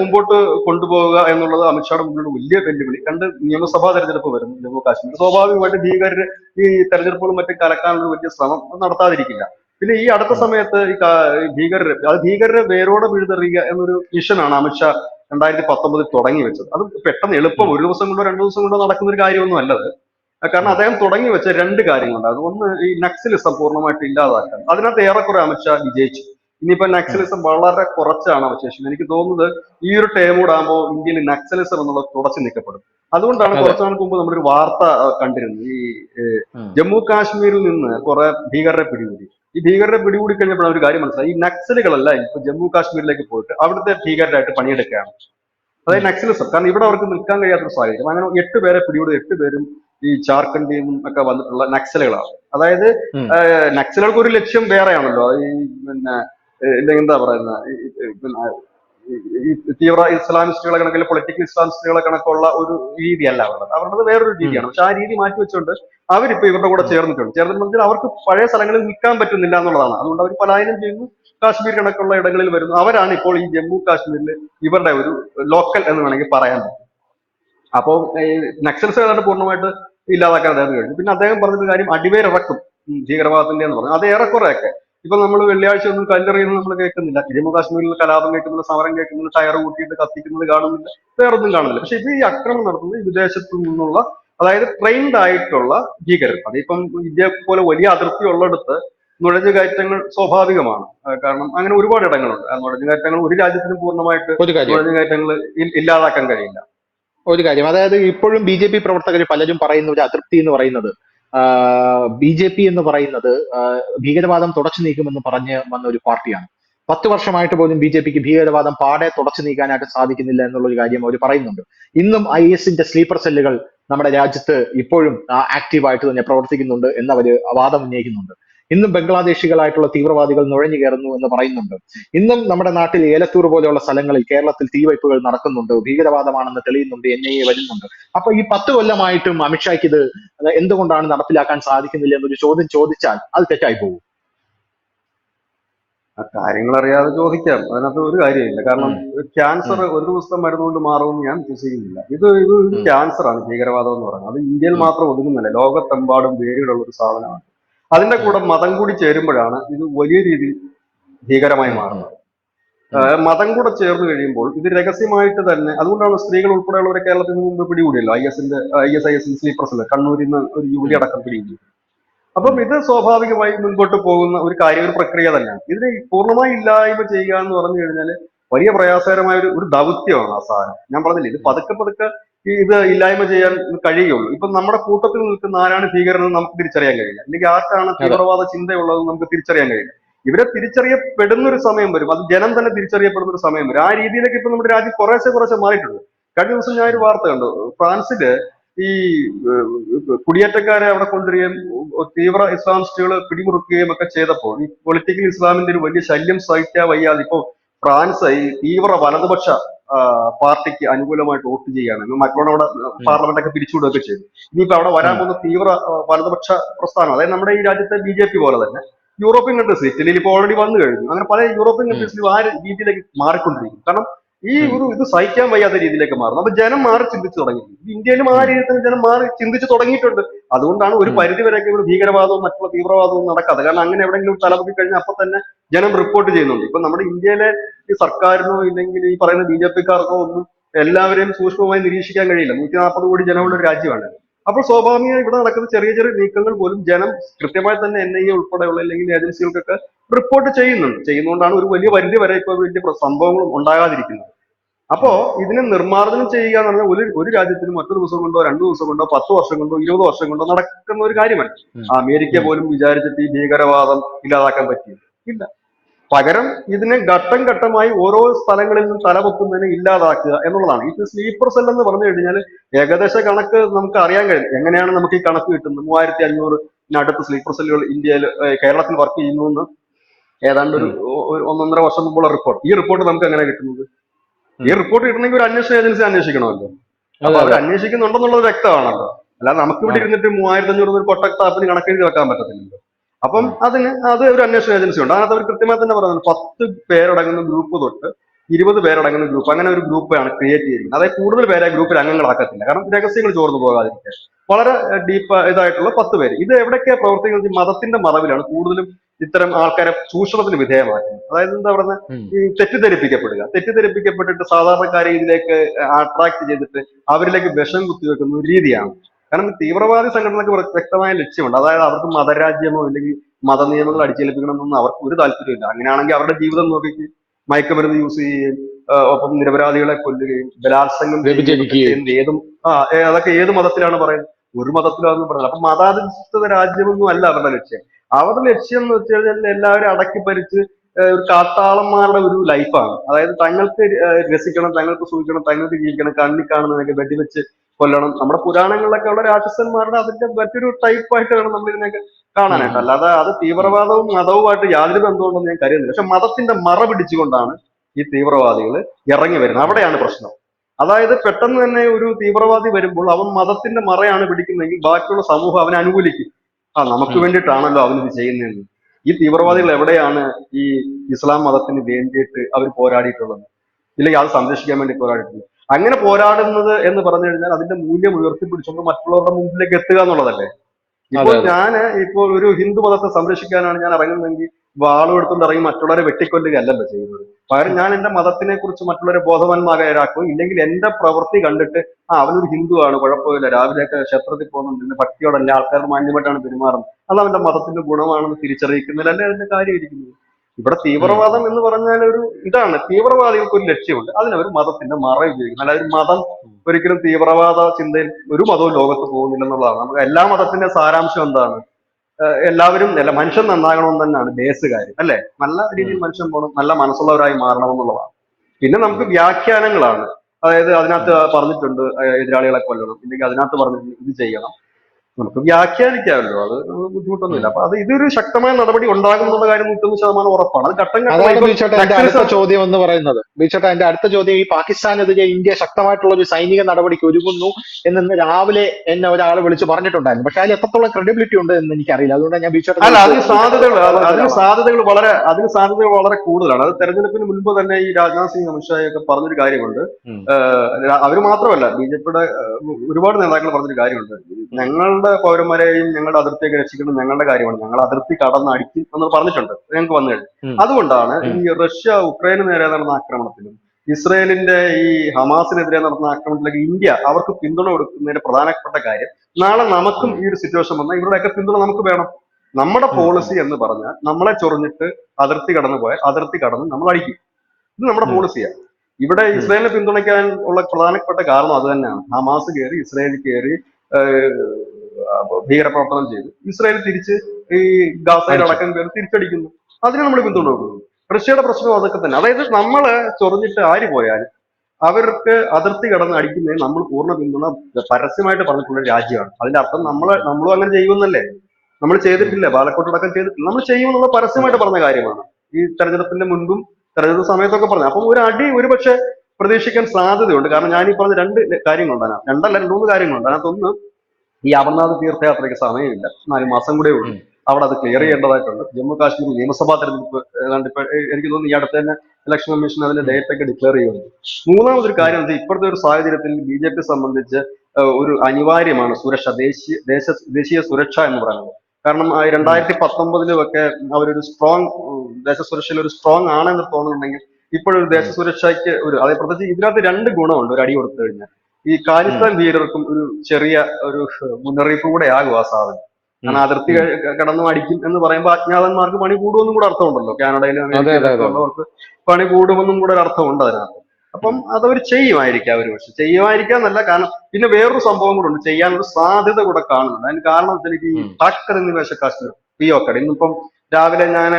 മുമ്പോട്ട് കൊണ്ടുപോവുക എന്നുള്ളത് അമിത്ഷായുടെ മുന്നിലുള്ള വലിയ വെല്ലുവിളി. കണ്ട് നിയമസഭാ തെരഞ്ഞെടുപ്പ് വരുന്നു ജമ്മു കാശ്മീർ. സ്വാഭാവികമായിട്ട് ഭീകരർ ഈ തെരഞ്ഞെടുപ്പുകളും മറ്റും കലക്കാനുള്ള വലിയ ശ്രമം നടത്താതിരിക്കില്ല. പിന്നെ ഈ അടുത്ത സമയത്ത് ഈ ഭീകരരെ അത് ഭീകരരെ വേരോടെ വീഴുതെറിയുക എന്നൊരു മിഷനാണ് അമിത്ഷാ രണ്ടായിരത്തി പത്തൊമ്പതിൽ തുടങ്ങി വെച്ചത്. അത് പെട്ടെന്ന് എളുപ്പം ഒരു ദിവസം കൊണ്ടോ രണ്ടു ദിവസം കൊണ്ടോ നടക്കുന്ന ഒരു കാര്യമൊന്നും അല്ലത്. കാരണം അദ്ദേഹം തുടങ്ങി വെച്ച രണ്ട് കാര്യങ്ങളുണ്ടായിരുന്നു ഒന്ന് ഈ നക്സലിസം പൂർണമായിട്ട് ഇല്ലാതാക്കാൻ. അതിനകത്ത് ഏറെക്കുറെ അമിത്ഷാ വിജയിച്ചു. ഇനിയിപ്പോ നക്സലിസം വളരെ കുറച്ചാണ് അവശേഷിക്കുന്നത്. എനിക്ക് തോന്നുന്നത് ഈ ഒരു ടേം കൂടെ ആകുമ്പോൾ ഇന്ത്യയിൽ നക്സലിസം എന്നുള്ളത് തുടച്ചു നീക്കപ്പെടും. അതുകൊണ്ടാണ് അതെ. കുറച്ചു നാൾക്ക് മുമ്പ് നമ്മളൊരു വാർത്ത കണ്ടിരുന്നത്. കണ്ടിരുന്നു ഈ ജമ്മു കാശ്മീരിൽ നിന്ന് കുറെ ഭീകരരെ പിടികൂടി. ഈ ഭീകരരെ പിടികൂടി കഴിഞ്ഞപ്പോഴാണ് ഒരു കാര്യം മനസ്സിലായി. ഈ നക്സലുകളല്ല ഇപ്പൊ ജമ്മു കാശ്മീരിലേക്ക് പോയിട്ട് അവിടുത്തെ ഭീകരരായിട്ട് പണിയെടുക്കുകയാണ്. അതായത് നക്സലിസം. കാരണം ഇവിടെ അവർക്ക് നിൽക്കാൻ കഴിയാത്തൊരു സാഹചര്യം. അങ്ങനെ എട്ട് പേരെ പിടികൂടി എട്ട് പേരും ഈ ജാർഖണ്ഡിൽ നിന്നും ഒക്കെ വന്നിട്ടുള്ള നക്സലുകളാണ്. അതായത്. നക്സലുകൾക്ക് ഒരു ലക്ഷ്യം വേറെയാണല്ലോ. ഈ പിന്നെ എന്താ പറയുന്ന തീവ്ര ഇസ്ലാമിസ്റ്റുകളെ കണക്കിൽ പൊളിറ്റിക്കൽ ഇസ്ലാമിസ്റ്റുകളെ കണക്കുള്ള ഒരു രീതിയല്ല അവരുടെ. അവരുടെ വേറൊരു രീതിയാണ്. പക്ഷെ ആ രീതി മാറ്റി വെച്ചുകൊണ്ട് അവരിപ്പോ ഇവരുടെ കൂടെ ചേർന്നിട്ടുണ്ട്. ചേർന്നിട്ടുണ്ടെങ്കിൽ അവർക്ക് പഴയ സ്ഥലങ്ങളിൽ നിൽക്കാൻ പറ്റുന്നില്ല എന്നുള്ളതാണ്. അതുകൊണ്ട് അവർ പലായനം ചെയ്യുന്നു. കാശ്മീർ കണക്കുള്ള ഇടങ്ങളിൽ വരുന്നു. അവരാണ് ഇപ്പോൾ ഈ ജമ്മു കാശ്മീരിൽ ഇവരുടെ ഒരു ലോക്കൽ എന്ന് വേണമെങ്കിൽ പറയാൻ പറ്റും. അപ്പോൾ നക്സൽസ് ഏതാണ്ട് പൂർണമായിട്ട് ഇല്ലാതാക്കാൻ അദ്ദേഹം കഴിഞ്ഞു. പിന്നെ അദ്ദേഹം പറഞ്ഞൊരു കാര്യം അടിവേരിറക്കും ഭീകരവാദത്തിന്റെ എന്ന് പറഞ്ഞു. അത് ഏറെക്കുറെയൊക്കെ ഇപ്പൊ നമ്മൾ വെള്ളിയാഴ്ച ഒന്നും കല്ലെറിയുന്നത് നമ്മൾ കേൾക്കുന്നില്ല. ജമ്മു കാശ്മീരിൽ കലാപം കേൾക്കുന്നില്ല സമരം കേൾക്കുന്നില്ല ടയർ കൂട്ടിയിട്ട് കത്തിക്കുന്നത് കാണുന്നില്ല. വേറൊന്നും കാണുന്നില്ല. പക്ഷെ ഇത് ഈ അക്രമം നടത്തുന്നത് വിദേശത്തു നിന്നുള്ള അതായത് ട്രെയിൻഡ് ആയിട്ടുള്ള ഭീകരർ. അതിപ്പം ഇന്ത്യ പോലെ വലിയ അതിർത്തി ഉള്ളിടത്ത് നുഴഞ്ഞുകയറ്റങ്ങൾ സ്വാഭാവികമാണ്. കാരണം അങ്ങനെ ഒരുപാട് ഇടങ്ങളുണ്ട്. നുഴഞ്ഞുകയറ്റങ്ങൾ ഒരു രാജ്യത്തിനും പൂർണമായിട്ട് നുഴഞ്ഞു കയറ്റങ്ങൾ നുഴഞ്ഞുകയറ്റങ്ങൾ ഇല്ലാതാക്കാൻ കഴിയില്ല. ഒരു കാര്യം. അതായത് ഇപ്പോഴും ബി ജെ പി പ്രവർത്തകർ പലരും പറയുന്ന ഒരു അതൃപ്തി എന്ന് പറയുന്നത് ബി ജെ പി എന്ന് പറയുന്നത് ഭീകരവാദം തുടച്ചു നീക്കുമെന്ന് പറഞ്ഞ് വന്ന ഒരു പാർട്ടിയാണ്. പത്ത് വർഷമായിട്ട് പോലും ബി ജെ പിക്ക് ഭീകരവാദം പാടെ തുടച്ചു നീക്കാനായിട്ട് സാധിക്കുന്നില്ല എന്നുള്ള ഒരു കാര്യം അവർ പറയുന്നുണ്ട്. ഇന്നും ഐ എസിന്റെ സ്ലീപ്പർ സെല്ലുകൾ നമ്മുടെ രാജ്യത്ത് ഇപ്പോഴും ആക്റ്റീവായിട്ട് തന്നെ പ്രവർത്തിക്കുന്നുണ്ട് എന്നവര് വാദം ഉന്നയിക്കുന്നുണ്ട്. ഇന്നും ബംഗ്ലാദേശികളായിട്ടുള്ള തീവ്രവാദികൾ നുഴഞ്ഞു കയറുന്നു എന്ന് പറയുന്നുണ്ട്. ഇന്നും നമ്മുടെ നാട്ടിൽ ഏലത്തൂർ പോലെയുള്ള സ്ഥലങ്ങളിൽ കേരളത്തിൽ തീവയ്പ്പുകൾ നടക്കുന്നുണ്ട്. ഭീകരവാദമാണെന്ന് തെളിയുന്നുണ്ട് എൻ ഐ എ വരുന്നുണ്ട്. അപ്പൊ ഈ പത്ത് കൊല്ലമായിട്ടും അമിത്ഷായ്ക്ക് ഇത് എന്തുകൊണ്ടാണ് നടപ്പിലാക്കാൻ സാധിക്കുന്നില്ല എന്നൊരു ചോദ്യം ചോദിച്ചാൽ അത് തെറ്റായി പോകും. കാര്യങ്ങൾ അറിയാതെ ചോദിക്കാം. അതിനകത്ത് ഒരു കാര്യമില്ല. കാരണം ക്യാൻസർ ഒരു ദിവസത്തെ മരുന്നുകൊണ്ട് മാറുമെന്ന് ഞാൻ വിശ്വസിക്കുന്നില്ല. ഇത് ഇത് ഒരു ക്യാൻസറാണ് ഭീകരവാദം എന്ന് പറയുന്നത്. അത് ഇന്ത്യയിൽ മാത്രം ഒതുങ്ങുന്നില്ല ലോകത്തെമ്പാടും വേരുകളുള്ള ഒരു സാധനമാണ്. അതിന്റെ കൂടെ മതം കൂടി ചേരുമ്പോഴാണ് ഇത് വലിയ രീതിയിൽ ഭീകരമായി മാറുന്നത്. മതം കൂടെ ചേർന്ന് കഴിയുമ്പോൾ ഇത് രഹസ്യമായിട്ട് തന്നെ അതുകൊണ്ടാണ് സ്ത്രീകൾ ഉൾപ്പെടെയുള്ളവരെ കേരളത്തിന് മുമ്പ് പിടികൂടിയല്ലോ. ഐ എസിന്റെ ഐ എസ് ഐ എസ് സ്ലീപ്പേഴ്സിൽ കണ്ണൂരിൽ നിന്ന് ഒരു യുവതി അടക്കം പിടികൂടി അപ്പം ഇത് സ്വാഭാവികമായി മുൻപോട്ട് പോകുന്ന ഒരു കാര്യ ഒരു പ്രക്രിയ തന്നെയാണ്. ഇതിനെ പൂർണമായി ഇല്ലായ്മ ചെയ്യുക എന്ന് പറഞ്ഞു കഴിഞ്ഞാൽ വലിയ പ്രയാസകരമായ ഒരു ഒരു ദൗത്യമാണ് ആ സാധനം. ഞാൻ പറഞ്ഞില്ലേ ഇത് പതുക്കെ പതുക്കെ ഇത് ഇല്ലായ്മ ചെയ്യാൻ കഴിയുള്ളൂ. ഇപ്പൊ നമ്മുടെ കൂട്ടത്തിൽ നിൽക്കുന്ന ആരാണ് ഭീകരനെന്ന് നമുക്ക് തിരിച്ചറിയാൻ കഴിയില്ല. അല്ലെങ്കിൽ ആർക്കാണ് തീവ്രവാദ ചിന്തയുള്ളത് നമുക്ക് തിരിച്ചറിയാൻ കഴിയില്ല. ഇവരെ തിരിച്ചറിയപ്പെടുന്ന ഒരു സമയം വരും. അത് ജനം തന്നെ തിരിച്ചറിയപ്പെടുന്ന ഒരു സമയം വരും. ആ രീതിയിലേക്ക് ഇപ്പൊ നമ്മുടെ രാജ്യം കുറേശ്ശെ കുറേശ്ശെ മാറിയിട്ടുണ്ട്. കഴിഞ്ഞ ദിവസം ഞാൻ ഒരു വാർത്ത കണ്ടു. ഫ്രാൻസിൽ ഈ കുടിയേറ്റക്കാരെ അവിടെ കൊണ്ടുവരികയും തീവ്ര ഇസ്ലാമിസ്റ്റുകൾ പിടിമുറുക്കുകയും ഒക്കെ ചെയ്തപ്പോൾ ഈ പൊളിറ്റിക്കൽ ഇസ്ലാമിന്റെ ഒരു വലിയ ശല്യം സഹിക്കാൻ വയ്യാതെ ഇപ്പോ ഫ്രാൻസ് ഈ തീവ്ര വലതുപക്ഷ പാർട്ടിക്ക് അനുകൂലമായിട്ട് വോട്ട് ചെയ്യാണ് മക്രോൺ അവിടെ പാർലമെന്റ് ഒക്കെ പിരിച്ചുവിടുകയൊക്കെ ചെയ്തു. ഇനിയിപ്പോ അവിടെ വരാൻ പോകുന്ന തീവ്ര വലതുപക്ഷ പ്രസ്ഥാനം അതായത് നമ്മുടെ ഈ രാജ്യത്തെ ബി ജെ പി പോലെ തന്നെ യൂറോപ്യൻ കൺട്രീസ് ഇറ്റലിയിൽ ഇപ്പോൾ ഓൾറെഡി വന്നു കഴിഞ്ഞു. അങ്ങനെ പല യൂറോപ്യൻ കൺട്രീസിലും ആ രീതിയിലേക്ക് മാറിക്കൊണ്ടിരിക്കും കാരണം ഈ ഒരു ഇത് സഹിക്കാൻ വയ്യാത്ത രീതിയിലേക്ക് മാറുന്നു. അപ്പൊ ജനം മാറി ചിന്തിച്ചു തുടങ്ങി. ഇന്ത്യയിലും ആ രീതിയിൽ തന്നെ ജനം മാറി ചിന്തിച്ചു തുടങ്ങിയിട്ടുണ്ട്. അതുകൊണ്ടാണ് ഒരു പരിധി വരെയൊക്കെ ഇവിടെ ഭീകരവാദവും മറ്റുള്ള തീവ്രവാദവും നടക്കാതെ കാരണം അങ്ങനെ എവിടെയെങ്കിലും തലപൊക്കി കഴിഞ്ഞാൽ അപ്പൊ തന്നെ ജനം റിപ്പോർട്ട് ചെയ്യുന്നുണ്ട്. ഇപ്പൊ നമ്മുടെ ഇന്ത്യയിലെ ഈ സർക്കാരിനോ ഇല്ലെങ്കിൽ ഈ പറയുന്ന ബി ജെ പിക്കാർക്കോ ഒന്നും എല്ലാവരെയും സൂക്ഷ്മമായി നിരീക്ഷിക്കാൻ കഴിയില്ല. നൂറ്റി നാൽപ്പത് കോടി ജനമുള്ള ഒരു രാജ്യമാണ്. അപ്പോൾ സ്വാഭാവികമായി ഇവിടെ നടക്കുന്ന ചെറിയ ചെറിയ നീക്കങ്ങൾ പോലും ജനം കൃത്യമായി തന്നെ എൻ ഐ എ ഉൾപ്പെടെയുള്ള അല്ലെങ്കിൽ ഏജൻസികൾക്കൊക്കെ റിപ്പോർട്ട് ചെയ്യുന്നുണ്ട്. ചെയ്യുന്നതുകൊണ്ടാണ് ഒരു വലിയ വലിയ വരെ ഇപ്പോൾ വലിയ സംഭവങ്ങളും ഉണ്ടാകാതിരിക്കുന്നത്. അപ്പോ ഇതിനെ നിർമ്മാർജനം ചെയ്യുക എന്ന് പറഞ്ഞാൽ ഒരു ഒരു രാജ്യത്തിന് മറ്റൊരു ദിവസം കൊണ്ടോ രണ്ടു ദിവസം കൊണ്ടോ പത്ത് വർഷം കൊണ്ടോ ഇരുപത് വർഷം കൊണ്ടോ നടക്കുന്ന ഒരു കാര്യമല്ല. അമേരിക്ക പോലും വിചാരിച്ചിട്ട് ഈ ഭീകരവാദം ഇല്ലാതാക്കാൻ പറ്റിയില്ല. ഇല്ല. പകരം ഇതിനെ ഘട്ടം ഘട്ടമായി ഓരോ സ്ഥലങ്ങളിൽ നിന്നും തലപൊക്കുന്നതിനെ ഇല്ലാതാക്കുക എന്നുള്ളതാണ്. ഇത് സ്ലീപ്പർ സെൽ എന്ന് പറഞ്ഞു കഴിഞ്ഞാൽ ഏകദേശ കണക്ക് നമുക്ക് അറിയാൻ കഴിയും. എങ്ങനെയാണ് നമുക്ക് ഈ കണക്ക് കിട്ടുന്നത്? മൂവായിരത്തി അഞ്ഞൂറിനടുത്ത് സ്ലീപ്പർ സെല്ലുകൾ ഇന്ത്യയിൽ കേരളത്തിൽ വർക്ക് ചെയ്യുന്നു എന്ന് ഏതാണ്ട് ഒരു ഒന്നൊന്നര വർഷം മുമ്പുള്ള റിപ്പോർട്ട്. ഈ റിപ്പോർട്ട് നമുക്ക് എങ്ങനെ കിട്ടുന്നത്? ഈ റിപ്പോർട്ട് കിട്ടണമെങ്കിൽ ഒരു അന്വേഷണ ഏജൻസി അന്വേഷിക്കണമല്ലോ. അപ്പൊ അവർ അന്വേഷിക്കുന്നുണ്ടെന്നുള്ളത് വ്യക്തമാണല്ലോ. അല്ലാതെ നമുക്ക് ഇവിടെ ഇരുന്നിട്ട് മൂവായിരത്തി അഞ്ഞൂറ് ഒരു കൊട്ടക്താപ്പിന് കണക്കെഴുതി വെക്കാൻ പറ്റത്തില്ലല്ലോ. അപ്പം അതിന് അത് ഒരു അന്വേഷണ ഏജൻസി ഉണ്ട്. അതിനകത്ത് അവർ കൃത്യമായി തന്നെ പറയുന്നത് പത്ത് പേരടങ്ങുന്ന ഗ്രൂപ്പ് തൊട്ട് ഇരുപത് പേരടങ്ങുന്ന ഗ്രൂപ്പ് അങ്ങനെ ഒരു ഗ്രൂപ്പാണ് ക്രിയേറ്റ് ചെയ്യുന്നത്. അതായത് കൂടുതൽ പേരെ ആ ഗ്രൂപ്പിൽ അംഗങ്ങളാക്കത്തില്ല കാരണം രഹസ്യങ്ങൾ ചോർന്നു പോകാതിരിക്കാൻ. വളരെ ഡീപ്പ് ഇതായിട്ടുള്ള പത്ത് പേര്. ഇത് എവിടെയൊക്കെ പ്രവർത്തിക്കുന്നത്? മതത്തിന്റെ മറവിലാണ് കൂടുതലും ഇത്തരം ആൾക്കാരെ ചൂഷണത്തിന് വിധേയമാക്കുന്നത്. അതായത് എന്താ പറയുന്നത് ഈ തെറ്റിദ്ധരിപ്പിക്കപ്പെടുക. തെറ്റിദ്ധരിപ്പിക്കപ്പെട്ടിട്ട് സാധാരണക്കാരെ ഇതിലേക്ക് അട്രാക്ട് ചെയ്തിട്ട് അവരിലേക്ക് വിഷം കുത്തിവെക്കുന്ന ഒരു രീതിയാണ്. കാരണം തീവ്രവാദി സംഘടനകൾക്ക് വ്യക്തമായ ലക്ഷ്യമുണ്ട്. അതായത് അവർക്ക് മതരാജ്യമോ അല്ലെങ്കിൽ മതനിയമങ്ങൾ അടിച്ചേൽപ്പിക്കണമെന്നൊന്നും അവർക്ക് ഒരു താല്പര്യമില്ല അങ്ങനെയാണെങ്കിൽ അവരുടെ ജീവിതം നോക്കിക്ക് മയക്കുമരുന്ന് യൂസ് ചെയ്യുകയും ഒപ്പം നിരപരാധികളെ കൊല്ലുകയും ബലാത്സംഗം ഏതും ആ അതൊക്കെ ഏത് മതത്തിലാണ് പറയുന്നത്? ഒരു മതത്തിലാണെന്ന് പറയുന്നത് അപ്പൊ മതാധിഷ്ഠിത രാജ്യമൊന്നും അല്ല അവരുടെ ലക്ഷ്യം. അവരുടെ ലക്ഷ്യം എന്ന് വെച്ച് കഴിഞ്ഞാൽ എല്ലാവരും അടക്കി ഭരിച്ച് ഒരു കാട്ടാളന്മാരുടെ ഒരു ലൈഫാണ് അതായത് തങ്ങൾക്ക് രസിക്കണം തങ്ങൾക്ക് സൂക്ഷിക്കണം തങ്ങൾക്ക് ജീവിക്കണം കണ്ണി കാണുന്നതൊക്കെ വെടിവെച്ച് കൊല്ലണം. നമ്മുടെ പുരാണങ്ങളിലൊക്കെ ഉള്ള രാക്ഷസന്മാരുടെ അതിന്റെ മറ്റൊരു ടൈപ്പ് ആയിട്ട് വേണം നമ്മൾ ഇതിനൊക്കെ കാണാനായിട്ട്. അല്ലാതെ അത് തീവ്രവാദവും മതവുമായിട്ട് യാതൊരു ബന്ധമുണ്ടെന്ന് ഞാൻ കരുതുന്നില്ല. പക്ഷെ മതത്തിന്റെ മറ പിടിച്ചുകൊണ്ടാണ് ഈ തീവ്രവാദികൾ ഇറങ്ങി വരുന്നത്. അവിടെയാണ് പ്രശ്നം. അതായത് പെട്ടെന്ന് തന്നെ ഒരു തീവ്രവാദി വരുമ്പോൾ അവൻ മതത്തിന്റെ മറയാണ് പിടിക്കുന്നതെങ്കിൽ ബാക്കിയുള്ള സമൂഹം അവനെ അനുകൂലിക്കും. ആ നമുക്ക്. വേണ്ടിയിട്ടാണല്ലോ അവൻ ഇത് ചെയ്യുന്നതെന്ന്. ഈ തീവ്രവാദികൾ എവിടെയാണ് ഈ ഇസ്ലാം മതത്തിന് വേണ്ടിയിട്ട് അവർ പോരാടിയിട്ടുള്ളത്? ഇല്ലെങ്കിൽ അത് സംരക്ഷിക്കാൻ വേണ്ടി പോരാടിയിട്ടുള്ളത്? അങ്ങനെ പോരാടുന്നത് എന്ന് പറഞ്ഞു കഴിഞ്ഞാൽ അതിന്റെ മൂല്യം ഉയർത്തിപ്പിടിച്ചുകൊണ്ട് മറ്റുള്ളവരുടെ മുമ്പിലേക്ക് എത്തുക എന്നുള്ളതല്ലേ? ഇപ്പോൾ ഞാൻ ഇപ്പോൾ ഒരു ഹിന്ദു മതത്തെ സംരക്ഷിക്കാനാണ് ഞാൻ ഇറങ്ങുന്നതെങ്കിൽ വാളും എടുത്തുകൊണ്ട് ഇറങ്ങി മറ്റുള്ളവരെ വെട്ടിക്കൊല്ലുകയല്ലല്ലോ ചെയ്യുന്നത്. പകരം ഞാൻ എന്റെ മതത്തിനെ കുറിച്ച് മറ്റുള്ളവരെ ബോധവാന്മാരാക്കും ഇല്ലെങ്കിൽ എന്റെ പ്രവൃത്തി കണ്ടിട്ട് ആ അവനൊരു ഹിന്ദുവാണ് കുഴപ്പമില്ല രാവിലെയൊക്കെ ക്ഷേത്രത്തിൽ പോകുന്നുണ്ട് പിന്നെ ഭക്തിയോടല്ല ആൾക്കാർ മാന്യമായിട്ടാണ് പെരുമാറുന്നത്. അത് അവന്റെ മതത്തിന്റെ ഗുണമാണെന്ന് തിരിച്ചറിയിക്കുന്നതിലല്ലേ അതിന്റെ കാര്യം ഇരിക്കുന്നത് ഇവിടെ തീവ്രവാദം എന്ന് പറഞ്ഞാൽ ഒരു ഇതാണ്. തീവ്രവാദികൾക്ക് ഒരു ലക്ഷ്യമുണ്ട്. അതിനവർ മതത്തിന്റെ മറ ഉപയോഗിക്കുന്നു. ഒരു മതം ഒരിക്കലും തീവ്രവാദ ചിന്തയിൽ ഒരു മതവും ലോകത്ത് പോകുന്നില്ല എന്നുള്ളതാണ്. നമുക്ക് എല്ലാ മതത്തിന്റെ സാരാംശം എന്താണ്? എല്ലാവരും അല്ല മനുഷ്യൻ നന്നാകണമെന്ന് തന്നെയാണ് ബേസ് കാര്യം അല്ലെ? നല്ല രീതിയിൽ മനുഷ്യൻ പോകണം നല്ല മനസ്സുള്ളവരായി മാറണം എന്നുള്ളതാണ്. പിന്നെ നമുക്ക് വ്യാഖ്യാനങ്ങളാണ്. അതായത് അതിനകത്ത് പറഞ്ഞിട്ടുണ്ട് എതിരാളികളെ കൊല്ലണം. ഇല്ലെങ്കിൽ അതിനകത്ത് പറഞ്ഞിട്ടുണ്ട് ഇത് ചെയ്യണം. നമുക്ക് വ്യാഖ്യാനിക്കാമല്ലോ. അത് ബുദ്ധിമുട്ടൊന്നുമില്ല. അപ്പൊ അത് ഇതൊരു ശക്തമായ നടപടി ഉണ്ടാകും എന്നുള്ള കാര്യം നൂറ്റൊന്ന് ശതമാനം ഉറപ്പാണ്. അത് ഘട്ടം അടുത്ത ചോദ്യം എന്ന് പറയുന്നത്. ബീച്ചട്ട എന്റെ അടുത്ത ചോദ്യം ഈ പാകിസ്ഥാനെതിരെ ഇന്ത്യ ശക്തമായിട്ടുള്ള ഒരു സൈനിക നടപടിക്ക് ഒരുങ്ങുന്നു എന്ന് രാവിലെ എന്നെ ഒരാൾ വിളിച്ച് പറഞ്ഞിട്ടുണ്ടായിരുന്നു. പക്ഷെ അതിൽ എത്രത്തോളം ക്രെഡിബിലിറ്റി ഉണ്ട് എന്ന് എനിക്കറിയില്ല. അതുകൊണ്ട് ഞാൻ ബീച്ചട്ട അല്ല അതിന് സാധ്യതകൾ അതിന് സാധ്യതകൾ വളരെ അതിന് സാധ്യതകൾ വളരെ കൂടുതലാണ്. അത് തെരഞ്ഞെടുപ്പിന് മുൻപ് തന്നെ ഈ രാജ്നാഥ് സിംഗ് അമിത്ഷായൊക്കെ പറഞ്ഞൊരു കാര്യമുണ്ട്. അവർ അവർ മാത്രമല്ല ബി ജെ പിയുടെ ഒരുപാട് നേതാക്കൾ പറഞ്ഞൊരു കാര്യമുണ്ട്. ഞങ്ങളുടെ പൗരന്മാരെയും ഞങ്ങളുടെ അതിർത്തിയൊക്കെ രക്ഷിക്കുന്നത് ഞങ്ങളുടെ കാര്യമാണ്. ഞങ്ങൾ അതിർത്തി കടന്ന് അടിക്കും എന്ന് പറഞ്ഞിട്ടുണ്ട്. ഞങ്ങൾക്ക് വന്നു കഴിഞ്ഞു. അതുകൊണ്ടാണ് ഈ റഷ്യ ഉക്രൈന് നേരെ നടന്ന ആക്രമണത്തിലും ഇസ്രയേലിന്റെ ഈ ഹമാസിനെതിരെ നടന്ന ആക്രമണത്തിലേക്ക് ഇന്ത്യ അവർക്ക് പിന്തുണ കൊടുക്കുന്നതിന്റെ പ്രധാനപ്പെട്ട കാര്യം നാളെ നമുക്കും ഈ ഒരു സിറ്റുവേഷൻ വന്നാൽ ഇവരുടെയൊക്കെ പിന്തുണ നമുക്ക് വേണം. നമ്മുടെ പോളിസി എന്ന് പറഞ്ഞാൽ നമ്മളെ ചൊറിഞ്ഞിട്ട് അതിർത്തി കടന്നു പോയാൽ അതിർത്തി കടന്ന് നമ്മൾ അടിക്കും. ഇത് നമ്മുടെ പോളിസിയാ പോളിസിയാണ് ഇവിടെ ഇസ്രയേലിനെ പിന്തുണയ്ക്കാൻ ഉള്ള പ്രധാനപ്പെട്ട കാരണം അത് തന്നെയാണ്. ഹമാസ് കയറി ഇസ്രയേൽ കയറി ഭീകരപ്രവർത്തനം ചെയ്തു. ഇസ്രായേൽ തിരിച്ച് ഈ ഗാസയിൽ. അടക്കം കയറി തിരിച്ചടിക്കുന്നു. അതിനെ നമ്മൾ പിന്തുണക്കുന്നു റഷ്യയുടെ പ്രശ്നം അതൊക്കെ തന്നെ. അതായത് നമ്മൾ ചൊറിഞ്ഞിട്ട് ആര് പോയാലും അവർക്ക് അതിർത്തി കടന്ന് അടിക്കുന്നതിന് നമ്മൾ പൂർണ പിന്തുണ പരസ്യമായിട്ട് പറഞ്ഞിട്ടുള്ള രാജ്യമാണ്. അതിന്റെ അർത്ഥം നമ്മൾ നമ്മളും അങ്ങനെ ചെയ്യുമെന്നല്ലേ? നമ്മൾ ചെയ്തിട്ടില്ല. ബാലക്കോട്ട് അടക്കം ചെയ്തിട്ടില്ല. നമ്മൾ ചെയ്യുമെന്നുള്ള പരസ്യമായിട്ട് പറഞ്ഞ കാര്യമാണ്. ഈ തെരഞ്ഞെടുപ്പിന്റെ മുൻപും തെരഞ്ഞെടുപ്പ് സമയത്തൊക്കെ പറഞ്ഞു അപ്പം ഒരു അടി ഒരുപക്ഷെ പ്രതീക്ഷിക്കാൻ സാധ്യതയുണ്ട്. കാരണം ഞാൻ ഈ പറഞ്ഞ രണ്ട് കാര്യങ്ങളുണ്ട് അതിനകത്ത്. രണ്ടല്ല രണ്ട് മൂന്ന് കാര്യങ്ങളുണ്ട്. അതിനകത്ത് ഒന്ന് ഈ അമർനാഥ് തീർത്ഥയാത്രയ്ക്ക് സമയമില്ല. നാല് മാസം കൂടെ ഉള്ളൂ. അവിടെ അത് ക്ലിയർ ചെയ്യേണ്ടതായിട്ടുണ്ട്. ജമ്മു കാശ്മീർ നിയമസഭാ തെരഞ്ഞെടുപ്പ് ഏതാണ്ട് ഇപ്പൊ എനിക്ക് തോന്നുന്നു ഈ അടുത്ത് തന്നെ ഇലക്ഷൻ കമ്മീഷൻ അതിന്റെ ഡേറ്റ് ഒക്കെ ഡിക്ലെയർ ചെയ്യുന്നുണ്ട് മൂന്നാമതൊരു കാര്യം എന്താ? ഇപ്പോഴത്തെ ഒരു സാഹചര്യത്തിൽ ബി ജെ പി സംബന്ധിച്ച് ഒരു അനിവാര്യമാണ് സുരക്ഷ ദേശീയ ദേശ ദേശീയ സുരക്ഷ എന്ന് പറയുന്നത്. കാരണം രണ്ടായിരത്തി പത്തൊമ്പതിലും ഒക്കെ അവരൊരു സ്ട്രോങ് ദേശ സുരക്ഷയിൽ ഒരു സ്ട്രോങ് ആണെന്ന് തോന്നുന്നുണ്ടെങ്കിൽ ഇപ്പോഴൊരു ദേശ സുരക്ഷയ്ക്ക് ഒരു അതായത് പ്രത്യേകിച്ച് ഇതിനകത്ത് രണ്ട് ഗുണമുണ്ട് ഒരു അടി കൊടുത്തു കഴിഞ്ഞാൽ. ഈ ഖാലിസ്ഥാൻ ഭീകരർക്കും ഒരു ചെറിയ ഒരു മുന്നറിയിപ്പ് കൂടെ ആകും ആ സാധനം. കാരണം അതിർത്തി കടന്നു അടിക്കും എന്ന് പറയുമ്പോൾ അജ്ഞാതന്മാർക്ക് പണി കൂടുമെന്നും കൂടെ അർത്ഥമുണ്ടല്ലോ. കാനഡയിലും ഉള്ളവർക്ക് പണി കൂടുമെന്നും കൂടെ ഒരു അർത്ഥമുണ്ട് അതിനകത്ത്. അപ്പം അതവർ ചെയ്യുമായിരിക്കും അവർ പക്ഷെ. ചെയ്യുമായിരിക്കാം എന്നല്ല കാരണം പിന്നെ വേറൊരു സംഭവം കൂടെ ഉണ്ട്. ചെയ്യാനൊരു സാധ്യത കൂടെ കാണുന്നുണ്ട്. അതിന് കാരണം വെച്ചാൽ ഈ ടാക്കർ പാക് അധിനിവേശ കാശ്മീർ പിയോക്കട് ഇന്നിപ്പം രാവിലെ ഞാൻ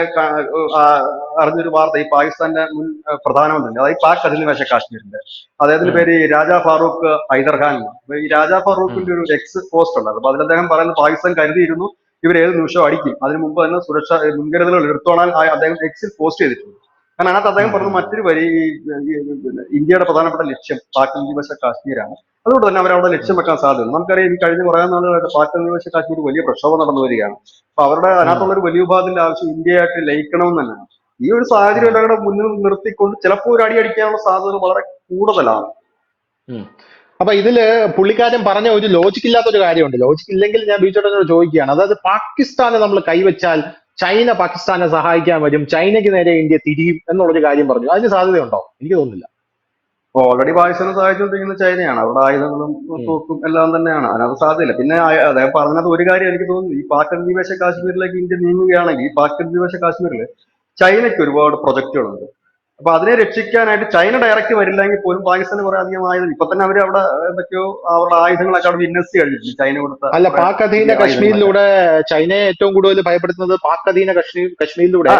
അറിഞ്ഞൊരു വാർത്ത ഈ പാകിസ്ഥാന്റെ മുൻ പ്രധാനമന്ത്രി അതായത് പാക് അധിനിവേശ കാശ്മീരിന്റെ അദ്ദേഹത്തിന്റെ പേര് ഈ രാജാ ഫാറൂഖ് ഹൈദർഖാൻ ഖാൻ ഈ രാജാ ഫാറൂഖിന്റെ ഒരു എക്സ് പോസ്റ്റ് ഉണ്ട് അപ്പൊ അതിൽ അദ്ദേഹം പറയുന്നത് പാകിസ്ഥാൻ കരുതിയിരുന്നു ഇവർ ഏത് നിമിഷം അടിക്കും. അതിന് മുമ്പ് തന്നെ സുരക്ഷ മുൻകരുതലുകൾ എടുത്തോളാൻ അദ്ദേഹം എക്സിൽ പോസ്റ്റ് ചെയ്തിട്ടുണ്ട്. കാരണം അതിനകത്ത് അദ്ദേഹം പറഞ്ഞ മറ്റൊരു വരി ഇന്ത്യയുടെ പ്രധാനപ്പെട്ട ലക്ഷ്യം പാക് അധിനിവേശ കാശ്മീരാണ്. അതുകൊണ്ട് തന്നെ അവരവിടെ ലക്ഷ്യം വെക്കാൻ സാധ്യത നമുക്കറിയാം ഈ കഴിഞ്ഞ കുറേ നാളുകളായിട്ട് പാക് അധിനിവേശ കാശ്മീർ വലിയ പ്രക്ഷോഭം നടന്നു വരികയാണ്. അപ്പൊ അവരുടെ അതിനകത്തുള്ള ഒരു വലിയ വിഭാഗത്തിന്റെ ആവശ്യം ഇന്ത്യയായിട്ട് ലയിക്കണമെന്ന് തന്നെയാണ് ഈ ഒരു സാഹചര്യം എല്ലാം മുന്നിൽ നിർത്തിക്കൊണ്ട് ചിലപ്പോൾ ഒരു അടി അടിക്കാനുള്ള സാധ്യത വളരെ കൂടുതലാണ്. അപ്പൊ ഇതിൽ പുള്ളിക്കാരൻ പറഞ്ഞ ഒരു ലോജിക് ഇല്ലാത്ത ഒരു കാര്യമുണ്ട്. ലോജിക് ഇല്ലെങ്കിൽ ഞാൻ ബീച്ചോട്ടനോട് ചോദിക്കുകയാണ്. അതായത് പാകിസ്ഥാനെ നമ്മൾ കൈവച്ചാൽ ചൈന പാകിസ്ഥാനെ സഹായിക്കാൻ വരും ചൈനയ്ക്ക് നേരെ ഇന്ത്യ തിരിയും എന്നുള്ളൊരു കാര്യം പറഞ്ഞു. അതിന് സാധ്യതയുണ്ടോ? എനിക്ക് തോന്നുന്നില്ല. ഓൾറെഡി പാകിസ്ഥാനെ സഹായിച്ചുകൊണ്ടിരിക്കുന്നത് ചൈനയാണ്. അവരുടെ ആയുധങ്ങളും തോക്കും എല്ലാം തന്നെയാണ്. അതിനകത്ത് സാധ്യതയില്ല. പിന്നെ അദ്ദേഹം പറഞ്ഞത് ഒരു കാര്യം എനിക്ക് തോന്നുന്നു. ഈ പാക് അധിനിവേശ കാശ്മീരിലേക്ക് ഇന്ത്യ നീങ്ങുകയാണെങ്കിൽ ഈ പാക് അധിനിവേശ കാശ്മീരിൽ ചൈനയ്ക്ക് ഒരുപാട് പ്രൊജക്ടുകളുണ്ട്. അപ്പൊ അതിനെ രക്ഷിക്കാനായിട്ട് ചൈന ഡയറക്റ്റ് വരില്ലെങ്കിൽ പോലും പാകിസ്ഥാന് കുറെ അധികം ആയുധം. ഇപ്പൊ തന്നെ അവർ അവിടെ എന്തൊക്കെയോ അവരുടെ ആയുധങ്ങളൊക്കെ അവിടെ വിന്യസിച്ച് കഴിഞ്ഞിട്ടുണ്ട് ചൈന കൊടുത്ത അല്ല പാക് അധീന. കശ്മീരിലൂടെ ചൈനയെ ഏറ്റവും കൂടുതൽ ഭയപ്പെടുത്തുന്നത് പാക് അധീന കശ്മീർ കശ്മീരിലൂടെ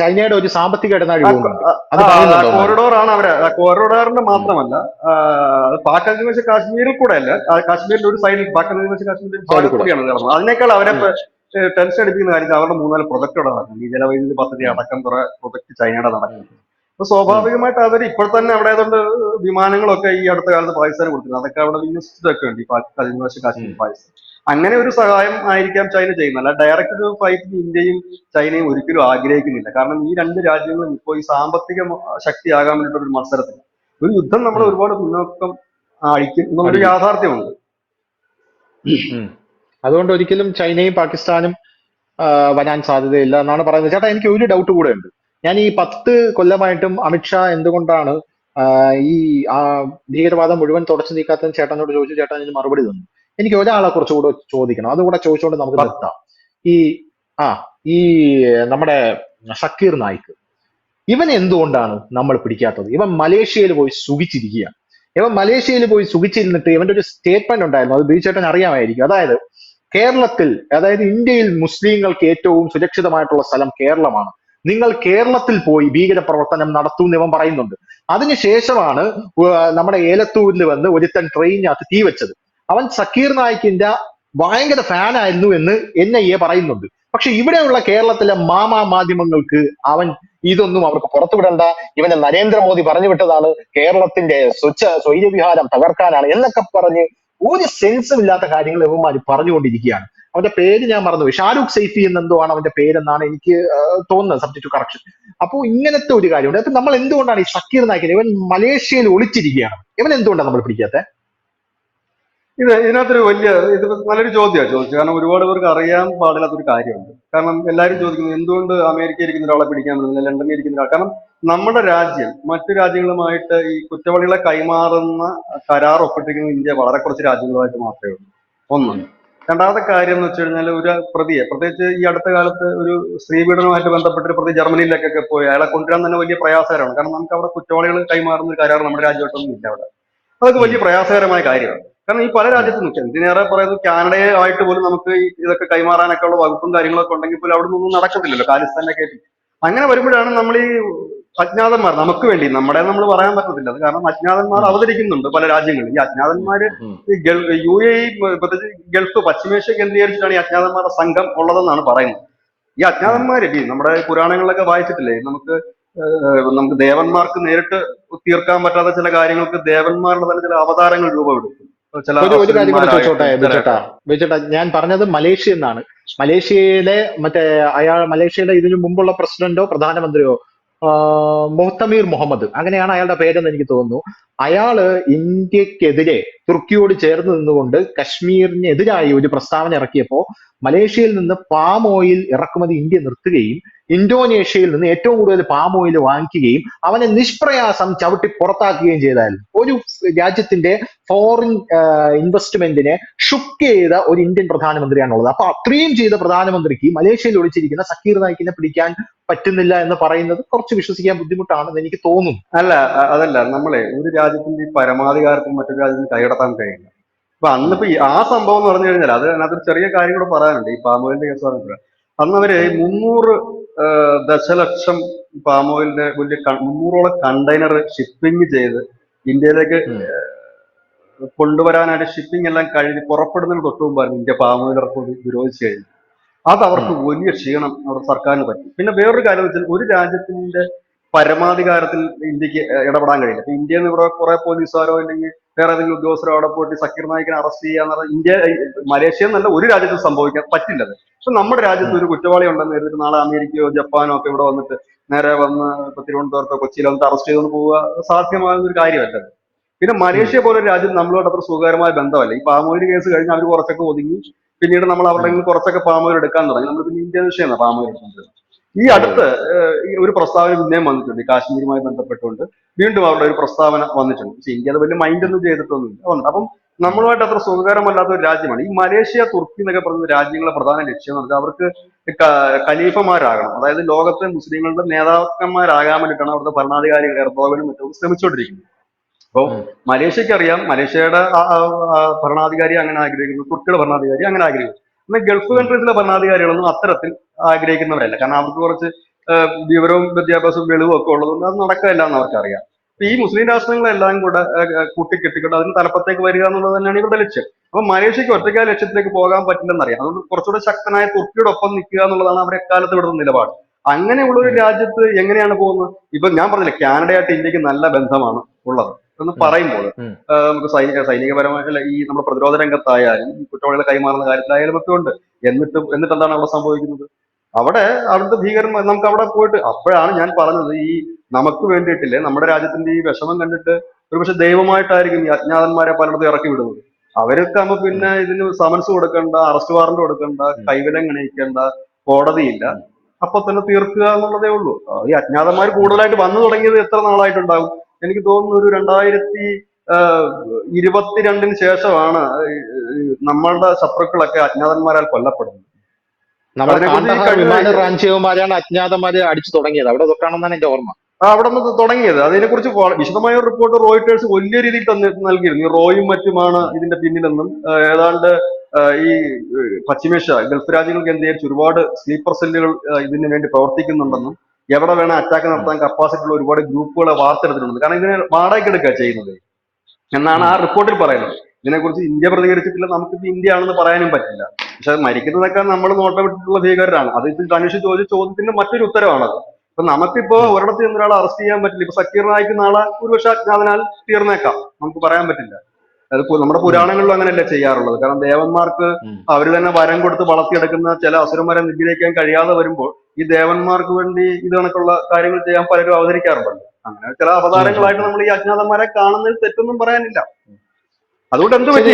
ചൈനയുടെ ഒരു സാമ്പത്തിക ഇടനാഴി കോറിഡോർ ആണ് അവർ കോറിഡോറിന്റെ മാത്രമല്ല പാക് അധിനിവേശ കാശ്മീരിൽ കൂടെ അല്ല കാശ്മീരിന്റെ ഒരു സൈഡിൽ പാക് അധിനിവേശ കാശ്മീരിന്റെ ഭാഗത്ത് കൂടിയാണ് നടന്നത്. അതിനേക്കാൾ അവരെ ടെൻഷൻ അടിപ്പിക്കുന്ന കാര്യത്തിൽ അവരുടെ മൂന്നാൽ പ്രൊജക്ടുകൾ നടക്കുന്നത്. ഈ ജലവൈദ്യുതി പദ്ധതി അടക്കം കുറെ പ്രൊജക്ട് ചൈനയുടെ നടക്കുന്നത് അപ്പൊ സ്വാഭാവികമായിട്ട് അവർ ഇപ്പോൾ തന്നെ അവിടെ ആയതുകൊണ്ട് വിമാനങ്ങളൊക്കെ ഈ അടുത്ത കാലത്ത് പാകിസ്ഥാന് കൊടുത്തിരുന്നു അതൊക്കെ അവിടെ വിന്യസിച്ചതൊക്കെ ഉണ്ട്. ഈ കഴിഞ്ഞ പ്രാവശ്യം കാശ്മീർ പാകിസ്ഥാൻ. അങ്ങനെ ഒരു സഹായം ആയിരിക്കാം ചൈന ചെയ്യുന്നത്. അല്ല ഡയറക്റ്റ് ഒരു ഫൈറ്റ് ഇന്ത്യയും ചൈനയും ഒരിക്കലും ആഗ്രഹിക്കുന്നില്ല. കാരണം ഈ രണ്ട് രാജ്യങ്ങളും ഇപ്പോൾ ഈ സാമ്പത്തിക ശക്തി ശക്തിയാകാൻ വേണ്ടിയിട്ടുള്ള ഒരു മത്സരത്തിൽ ഒരു യുദ്ധം നമ്മൾ ഒരുപാട് മുന്നോക്കം അഴിക്കും എന്നുള്ളൊരു യാഥാർത്ഥ്യമുണ്ട്. അതുകൊണ്ട് ഒരിക്കലും ചൈനയും പാകിസ്ഥാനും വരാൻ സാധ്യതയില്ല എന്നാണ് പറയുന്നത്. ചേട്ടാ എനിക്ക് ഒരു ഡൗട്ട് കൂടെ ഉണ്ട്. ഞാൻ ഈ പത്ത് കൊല്ലമായിട്ടും അമിത്ഷാ എന്തുകൊണ്ടാണ് ഈ ആ ഭീകരവാദം മുഴുവൻ തുടച്ചു നീക്കാത്ത ചേട്ടനോട് ചോദിച്ചു ചേട്ടൻ ഇതിന് മറുപടി തന്നു. എനിക്ക് ഒരാളെ കുറച്ചുകൂടെ ചോദിക്കണം. അതുകൂടെ ചോദിച്ചുകൊണ്ട് നമുക്ക് നിർത്താം. ഈ ആ ഈ നമ്മുടെ ഷക്കീർ നായിക്ക് ഇവൻ എന്തുകൊണ്ടാണ് നമ്മൾ പിടിക്കാത്തത്? ഇവൻ മലേഷ്യയിൽ പോയി സുഖിച്ചിരിക്കുകയാണ്. ഇവൻ മലേഷ്യയിൽ പോയി സുഖിച്ചിരുന്നിട്ട് ഇവന്റെ ഒരു സ്റ്റേറ്റ്മെന്റ് ഉണ്ടായിരുന്നു. അത് ബീച്ചേട്ടൻ അറിയാമായിരിക്കും. അതായത് കേരളത്തിൽ അതായത് ഇന്ത്യയിൽ മുസ്ലിങ്ങൾക്ക് ഏറ്റവും സുരക്ഷിതമായിട്ടുള്ള സ്ഥലം കേരളമാണ്. നിങ്ങൾ കേരളത്തിൽ പോയി ഭീകര പ്രവർത്തനം നടത്തൂ എന്ന് ഇവൻ പറയുന്നുണ്ട് അതിനുശേഷമാണ് നമ്മുടെ ഏലത്തൂരിൽ വന്ന് ഒരുത്തൻ ട്രെയിനിനകത്ത് തീ വെച്ചത്. അവൻ സക്കീർ നായിക്കിന്റെ ഭയങ്കര ഫാനായിരുന്നു എന്ന് എൻ ഐ എ പറയുന്നുണ്ട്. പക്ഷെ ഇവിടെയുള്ള കേരളത്തിലെ മാമാ മാധ്യമങ്ങൾക്ക് അവൻ ഇതൊന്നും അവർക്ക് പുറത്തുവിടണ്ട ഇവനെ നരേന്ദ്രമോദി പറഞ്ഞു വിട്ടതാണ് കേരളത്തിന്റെ സ്വച്ഛ സ്വൈര്യവിഹാരം തകർക്കാനാണ് എന്നൊക്കെ പറഞ്ഞ് ഒരു സെൻസും ഇല്ലാത്ത കാര്യങ്ങൾ ഇവന്മാർ പറഞ്ഞുകൊണ്ടിരിക്കുകയാണ്. അവന്റെ പേര് ഞാൻ മറന്നു ഷാരൂഖ് സൈഫി എന്നെന്തോ ആണ് അവന്റെ പേരെന്നാണ് എനിക്ക് തോന്നുന്നത് സബ്ജക്ട് ടു കറക്ഷൻ അപ്പോൾ ഇങ്ങനത്തെ ഒരു കാര്യമുണ്ട്. അപ്പൊ നമ്മൾ എന്തുകൊണ്ടാണ് ഈ സക്കീർ നായിക്കിന് ഇവൻ മലേഷ്യയിൽ ഒളിച്ചിരിക്കുകയാണ്? ഇവൻ എന്തുകൊണ്ടാണ് നമ്മൾ പിടിക്കാത്ത? ഇത് ഇതിനകത്തൊരു വലിയ ഇത് നല്ലൊരു ചോദ്യമാണ് ചോദിച്ചത്. കാരണം ഒരുപാട് പേർക്ക് അറിയാൻ പാടില്ലാത്തൊരു കാര്യമുണ്ട്. കാരണം എല്ലാവരും ചോദിക്കുന്നത് എന്തുകൊണ്ട് അമേരിക്കയിൽ ഇരിക്കുന്ന ഒരാളെ പിടിക്കാൻ പറ്റുന്നില്ല ലണ്ടനിൽ ഇരിക്കുന്ന ഒരാൾ കാരണം നമ്മുടെ രാജ്യം മറ്റു രാജ്യങ്ങളുമായിട്ട് ഈ കുറ്റവാളികളെ കൈമാറുന്ന കരാർ ഒപ്പിട്ടിരിക്കുന്ന ഇന്ത്യ വളരെ കുറച്ച് രാജ്യങ്ങളുമായിട്ട് മാത്രമേ ഉള്ളൂ. ഒന്ന് രണ്ടാമത്തെ കാര്യം എന്ന് വെച്ച് കഴിഞ്ഞാൽ ഒരു പ്രതിയെ പ്രത്യേകിച്ച് ഈ അടുത്ത കാലത്ത് ഒരു സ്ത്രീപീഡനവുമായിട്ട് ബന്ധപ്പെട്ട് പ്രതി ജർമ്മനിയിലേക്കൊക്കെ പോയി അയാളെ കൊണ്ടുവരാൻ തന്നെ വലിയ പ്രയാസകരമാണ്. കാരണം നമുക്ക് അവിടെ കുറ്റവാളികൾ കൈമാറുന്ന ഒരു കാര്യമാണ് നമ്മുടെ രാജ്യമായിട്ടൊന്നും ഇല്ല അവിടെ. അതൊക്കെ വലിയ പ്രയാസകരമായ കാര്യമാണ്. കാരണം ഈ പല രാജ്യത്തും എന്തിനേറെ പറയുന്നത് കാനഡയെ ആയിട്ട് പോലും നമുക്ക് ഇതൊക്കെ കൈമാറാനൊക്കെ ഉള്ള വകുപ്പും കാര്യങ്ങളൊക്കെ ഉണ്ടെങ്കിൽ പോലും അവിടെ നിന്നൊന്നും നടക്കത്തില്ലല്ലോ കാലിസ്ഥാനൊക്കെ അങ്ങനെ വരുമ്പോഴാണ് നമ്മൾ ഈ അജ്ഞാതന്മാർ നമുക്ക് വേണ്ടി നമ്മുടെ നമ്മൾ പറയാൻ പറ്റത്തില്ല. അത് കാരണം അജ്ഞാതന്മാർ അവതരിക്കുന്നുണ്ട് പല രാജ്യങ്ങളിൽ. ഈ അജ്ഞാതന്മാര് യു എ പ്രത്യേകിച്ച് ഗൾഫ് പശ്ചിമേഷ്യ കേന്ദ്രീകരിച്ചിട്ടാണ് ഈ അജ്ഞാതന്മാരുടെ സംഘം ഉള്ളതെന്നാണ് പറയുന്നത്. ഈ അജ്ഞാതന്മാര് നമ്മുടെ പുരാണങ്ങളിലൊക്കെ വായിച്ചിട്ടില്ലേ? നമുക്ക് നമുക്ക് ദേവന്മാർക്ക് നേരിട്ട് തീർക്കാൻ പറ്റാത്ത ചില കാര്യങ്ങൾക്ക് ദേവന്മാരുടെ തന്നെ ചില അവതാരങ്ങൾ രൂപമെടുക്കും. ചില ഒരു ഒരു കാര്യം കൂടെ ചോദിച്ചോട്ടെ ബിജേട്ടാ ബിജേട്ടാ ഞാൻ പറഞ്ഞത് മലേഷ്യ എന്നാണ് മലേഷ്യയിലെ മറ്റേ അയാൾ മലേഷ്യയുടെ ഇതിനു മുമ്പുള്ള പ്രസിഡന്റോ പ്രധാനമന്ത്രിയോ ആഹ് മുഹത്തമീർ മുഹമ്മദ്. അങ്ങനെയാണ് അയാളുടെ പേരെന്ന് എനിക്ക് തോന്നുന്നു. അയാൾ ഇന്ത്യക്കെതിരെ തുർക്കിയോട് ചേർന്ന് നിന്നുകൊണ്ട് കശ്മീരിനെതിരായി ഒരു പ്രസ്താവന ഇറക്കിയപ്പോ മലേഷ്യയിൽ നിന്ന് പാം ഓയിൽ ഇറക്കുമതി ഇന്ത്യ നിർത്തുകയും ഇന്തോനേഷ്യയിൽ നിന്ന് ഏറ്റവും കൂടുതൽ പാം ഓയിൽ വാങ്ങിക്കുകയും അവനെ നിഷ്പ്രയാസം ചവിട്ടി പുറത്താക്കുകയും ചെയ്തായിരുന്നു. ഒരു രാജ്യത്തിന്റെ ഫോറിൻ ഇൻവെസ്റ്റ്മെന്റിനെ ഷുക്ക് ചെയ്ത ഒരു ഇന്ത്യൻ പ്രധാനമന്ത്രിയാണുള്ളത്. അപ്പൊ അത്രയും ചെയ്ത പ്രധാനമന്ത്രിക്ക് മലേഷ്യയിൽ ഒളിച്ചിരിക്കുന്ന സക്കീർ നായിക്കിനെ പിടിക്കാൻ പറ്റുന്നില്ല എന്ന് പറയുന്നത് കുറച്ച് വിശ്വസിക്കാൻ ബുദ്ധിമുട്ടാണെന്ന് എനിക്ക് തോന്നുന്നു. അല്ല അതല്ല നമ്മളെ ഒരു രാജ്യത്തിന്റെ പരമാധികാരത്തിന് മറ്റൊരു രാജ്യത്തിന് കൈയടത്താൻ കഴിയില്ല. അപ്പൊ അന്നിപ്പോ ആ സംഭവം എന്ന് പറഞ്ഞു കഴിഞ്ഞാൽ അത് അതിനകത്ത് ചെറിയ കാര്യം കൂടെ പറയാനുണ്ട്. ഈ പാമോയിലിന്റെ കേസ് പറഞ്ഞിട്ട് അന്ന് അവർ മുന്നൂറ് ദശലക്ഷം പാം ഓയിലിന്റെ വലിയ മുന്നൂറോളം കണ്ടെയ്നർ ഷിപ്പിംഗ് ചെയ്ത് ഇന്ത്യയിലേക്ക്. കൊണ്ടുവരാനായിട്ട് ഷിപ്പിംഗ് എല്ലാം കഴിഞ്ഞ് പുറപ്പെടുന്നതിന് തൊട്ട് മുമ്പായിരുന്നു ഇന്ത്യ പാം ഓയിൽ ഇറക്കുമതി വിരോധിച്ചു കഴിഞ്ഞു അത് അവർക്ക് വലിയ ക്ഷീണം അവിടെ സർക്കാരിന് പറ്റി. പിന്നെ വേറൊരു കാര്യം വെച്ചാൽ ഒരു രാജ്യത്തിന്റെ പരമാധികാരത്തിൽ ഇന്ത്യയ്ക്ക് ഇടപെടാൻ കഴിയില്ല. അപ്പൊ ഇന്ത്യയിൽ നിന്ന് ഇവിടെ കുറെ പോലീസുകാരോ അല്ലെങ്കിൽ വേറെ ഏതെങ്കിലും ഉദ്യോഗസ്ഥരോ അവിടെ പോയിട്ട് സക്കീർ നായിക്കിനെ അറസ്റ്റ് ചെയ്യാന്ന് പറഞ്ഞാൽ ഇന്ത്യ മലേഷ്യ എന്നല്ല ഒരു രാജ്യത്തും സംഭവിക്കാൻ പറ്റില്ലത് പക്ഷെ നമ്മുടെ രാജ്യത്ത് ഒരു കുറ്റവാളി ഉണ്ടെന്ന് കരുതിട്ട് നാളെ അമേരിക്കയോ ജപ്പാനോ ഒക്കെ ഇവിടെ വന്നിട്ട് നേരെ വന്ന് ഇപ്പൊ തിരുവനന്തപുരത്തോ കൊച്ചിയിലോ വന്നിട്ട് അറസ്റ്റ് ചെയ്തുകൊണ്ട് പോവുക സാധ്യമാകുന്ന ഒരു കാര്യമല്ല പിന്നെ മലേഷ്യ പോലെ ഒരു രാജ്യം നമ്മളോട് അത്ര സുഖകരമായ ബന്ധമല്ല. ഈ പാമോയിൽ കേസ് കഴിഞ്ഞ് അവർ കുറച്ചൊക്കെ ഒതുങ്ങി. പിന്നീട് നമ്മൾ അവരുടെ കുറച്ചൊക്കെ പാമോയിൽ എടുക്കാൻ തുടങ്ങി. നമ്മൾ പിന്നെ ഇന്ത്യ വിഷയമാണ് പാമോയിൽ ഈ അടുത്ത് ഒരു പ്രസ്താവന പിന്നെയും വന്നിട്ടുണ്ട്. കാശ്മീരുമായി ബന്ധപ്പെട്ടുകൊണ്ട് വീണ്ടും അവരുടെ ഒരു പ്രസ്താവന വന്നിട്ടുണ്ട്. പക്ഷെ ഇന്ത്യ അത് വലിയ മൈൻഡ് ഒന്നും ചെയ്തിട്ടൊന്നുമില്ല. വന്നു. അപ്പം നമ്മളുമായിട്ട് അത്ര സുഖകരമല്ലാത്ത ഒരു രാജ്യമാണ്. ഈ മലേഷ്യ തുർക്കി എന്നൊക്കെ പറയുന്ന രാജ്യങ്ങളുടെ പ്രധാന ലക്ഷ്യം എന്ന് പറഞ്ഞാൽ അവർക്ക് കലീഫമാരാകണം ഖലീഫമാരാകണം. അതായത് ലോകത്തെ മുസ്ലിങ്ങളുടെ നേതാക്കന്മാരാകാൻ വേണ്ടിയിട്ടാണ് അവിടുത്തെ ഭരണാധികാരികൾ എർദോഗനും മറ്റും ശ്രമിച്ചുകൊണ്ടിരിക്കുന്നത്. അപ്പോൾ. മലേഷ്യക്ക് അറിയാം മലേഷ്യയുടെ ഭരണാധികാരി അങ്ങനെ ആഗ്രഹിക്കുന്നു തുർക്കിയുടെ ഭരണാധികാരി അങ്ങനെ ആഗ്രഹിക്കുന്നു. എന്നാൽ ഗൾഫ് കൺട്രീസിലെ ഭരണാധികാരികളൊന്നും അത്തരത്തിൽ ആഗ്രഹിക്കുന്നവരല്ല. കാരണം അവർക്ക് കുറച്ച് വിവരവും വിദ്യാഭ്യാസവും വെളിവും ഒക്കെ ഉള്ളതുകൊണ്ട് അത് നടക്കില്ല എന്ന് അവർക്കറിയാം ഈ മുസ്ലിം രാഷ്ട്രങ്ങളെല്ലാം കൂടെ കൂട്ടിക്കെട്ടിക്കൊണ്ട് അതിന് തലപ്പത്തേക്ക് വരിക എന്നുള്ളത് തന്നെയാണ് ഇവരുടെ ലക്ഷ്യം. അപ്പൊ മലേഷ്യക്ക് ഒറ്റയ്ക്ക് ആ ലക്ഷ്യത്തിലേക്ക് പോകാൻ പറ്റില്ലെന്നറിയാം. അതുകൊണ്ട് കുറച്ചുകൂടെ ശക്തനായ തുർക്കിയുടെ ഒപ്പം നിൽക്കുക എന്നുള്ളതാണ് അവരെ എക്കാലത്ത് ഇവിടുത്തെ നിലപാട്. അങ്ങനെയുള്ള ഒരു രാജ്യത്ത് എങ്ങനെയാണ് പോകുന്നത്? ഇപ്പൊ ഞാൻ പറഞ്ഞില്ല കാനഡയായിട്ട് ഇന്ത്യയ്ക്ക് നല്ല ബന്ധമാണ് ഉള്ളത്. എന്ന് പറയുമ്പോൾ. നമുക്ക് സൈനിക സൈനികപരമായിട്ടുള്ള ഈ നമ്മുടെ പ്രതിരോധ രംഗത്തായാലും ഈ കുറ്റവാളികളെ കൈമാറുന്ന കാര്യത്തിലായാലും ഒക്കെ ഉണ്ട്. എന്നിട്ട് എന്നിട്ട് എന്താണ് അവിടെ സംഭവിക്കുന്നത്? അവിടെ അവിടുത്തെ ഭീകരന്മാർ നമുക്ക് അവിടെ പോയിട്ട് അപ്പോഴാണ് ഞാൻ പറഞ്ഞത് ഈ നമുക്ക് വേണ്ടിയിട്ടില്ലേ നമ്മുടെ രാജ്യത്തിന്റെ ഈ വിഷമം കണ്ടിട്ട് ഒരുപക്ഷെ ദൈവമായിട്ടായിരിക്കും ഈ അജ്ഞാതന്മാരെ പലയിടത്തും ഇറക്കി വിടുന്നത്. അവരൊക്കെ ആകുമ്പോ പിന്നെ ഇതിന് സമൻസ് കൊടുക്കണ്ട അറസ്റ്റ് വാറന്റ് കൊടുക്കണ്ട കൈവിലം ഗണിക്കേണ്ട കോടതിയില്ല. അപ്പൊ തന്നെ തീർക്കുക എന്നുള്ളതേ ഉള്ളൂ. ഈ അജ്ഞാതന്മാർ കൂടുതലായിട്ട് വന്നു തുടങ്ങിയത് എത്ര നാളായിട്ടുണ്ടാവും എനിക്ക് തോന്നുന്നു ഒരു രണ്ടായിരത്തി ഇരുപത്തിരണ്ടിന് ശേഷമാണ് നമ്മളുടെ ശത്രുക്കളൊക്കെ അജ്ഞാതന്മാരാൽ കൊല്ലപ്പെടുന്നത്. റാഞ്ചിയവന്മാരാണ് അജ്ഞാതന്മാര് അടിച്ചു തുടങ്ങിയത്. അവിടെ തൊട്ടാണെന്നാണ് എന്റെ ഓർമ്മ. ആ, അവിടെ നിന്ന് തുടങ്ങിയത്. അതിനെക്കുറിച്ച് കുറിച്ച് വിശദമായ ഒരു റിപ്പോർട്ട് റോയിട്ടേഴ്സ് വലിയ രീതിയിൽ തന്നെ നൽകിയിരുന്നു. ഈ റോയും മറ്റുമാണ് ഇതിന്റെ പിന്നിലെന്നും ഏതാണ്ട് ഈ പശ്ചിമേഷ്യ ഗൾഫ് രാജ്യങ്ങൾ കേന്ദ്രീകരിച്ച് ഒരുപാട് സ്ലീപ്പർ സെല്ലുകൾ ഇതിനു വേണ്ടി പ്രവർത്തിക്കുന്നുണ്ടെന്നും എവിടെ വേണം അറ്റാക്ക് നടത്താൻ കപ്പാസിറ്റി ഉള്ള ഒരുപാട് ഗ്രൂപ്പുകളെ വാർത്തെടുത്തിട്ടുണ്ട്. കാരണം ഇതിനെ വാടകയ്ക്ക് എടുക്കുക ചെയ്യുന്നത്. എന്നാണ് ആ റിപ്പോർട്ടിൽ പറയുന്നത്. ഇതിനെക്കുറിച്ച് ഇന്ത്യ പ്രതികരിച്ചിട്ടില്ല നമുക്കിത് ഇന്ത്യ ആണെന്ന് പറയാനും പറ്റില്ല. പക്ഷെ മരിക്കുന്നതൊക്കെ നമ്മൾ നോട്ടപ്പെട്ടിട്ടുള്ള ഭീകരരാണ്. അത് ഇത് അന്വേഷിച്ച് ചോദിച്ച ചോദ്യത്തിന്റെ മറ്റൊരു ഉത്തരവാണത്. ഇപ്പൊ നമുക്കിപ്പോ ഒരിടത്ത് നിന്ന് ഒരാളെ അറസ്റ്റ് ചെയ്യാൻ പറ്റില്ല. ഇപ്പൊ സക്കീർ നായിക്ക് നാളെ ഒരുപക്ഷെ അജ്ഞാതനാൽ തീർന്നേക്കാം. നമുക്ക് പറയാൻ പറ്റില്ല. അത് നമ്മുടെ പുരാണങ്ങളിലും അങ്ങനെയല്ലേ ചെയ്യാറുള്ളത്. കാരണം ദേവന്മാർക്ക്. അവർ തന്നെ വരം കൊടുത്ത് വളർത്തിയെടുക്കുന്ന ചില അസുരന്മാരെ നിഗ്രഹിക്കാൻ കഴിയാതെ വരുമ്പോൾ ഈ ദേവന്മാർക്ക് വേണ്ടി ഇത് കണക്കുള്ള കാര്യങ്ങൾ ചെയ്യാൻ പലരും അവതരിക്കാറുണ്ടല്ലോ അങ്ങനെ ചില അവതാരങ്ങളായിട്ട് നമ്മൾ ഈ അജ്ഞാതന്മാരെ കാണുന്നതിൽ തെറ്റൊന്നും പറയാനില്ല. അതുകൊണ്ട് എന്ത് പറ്റി?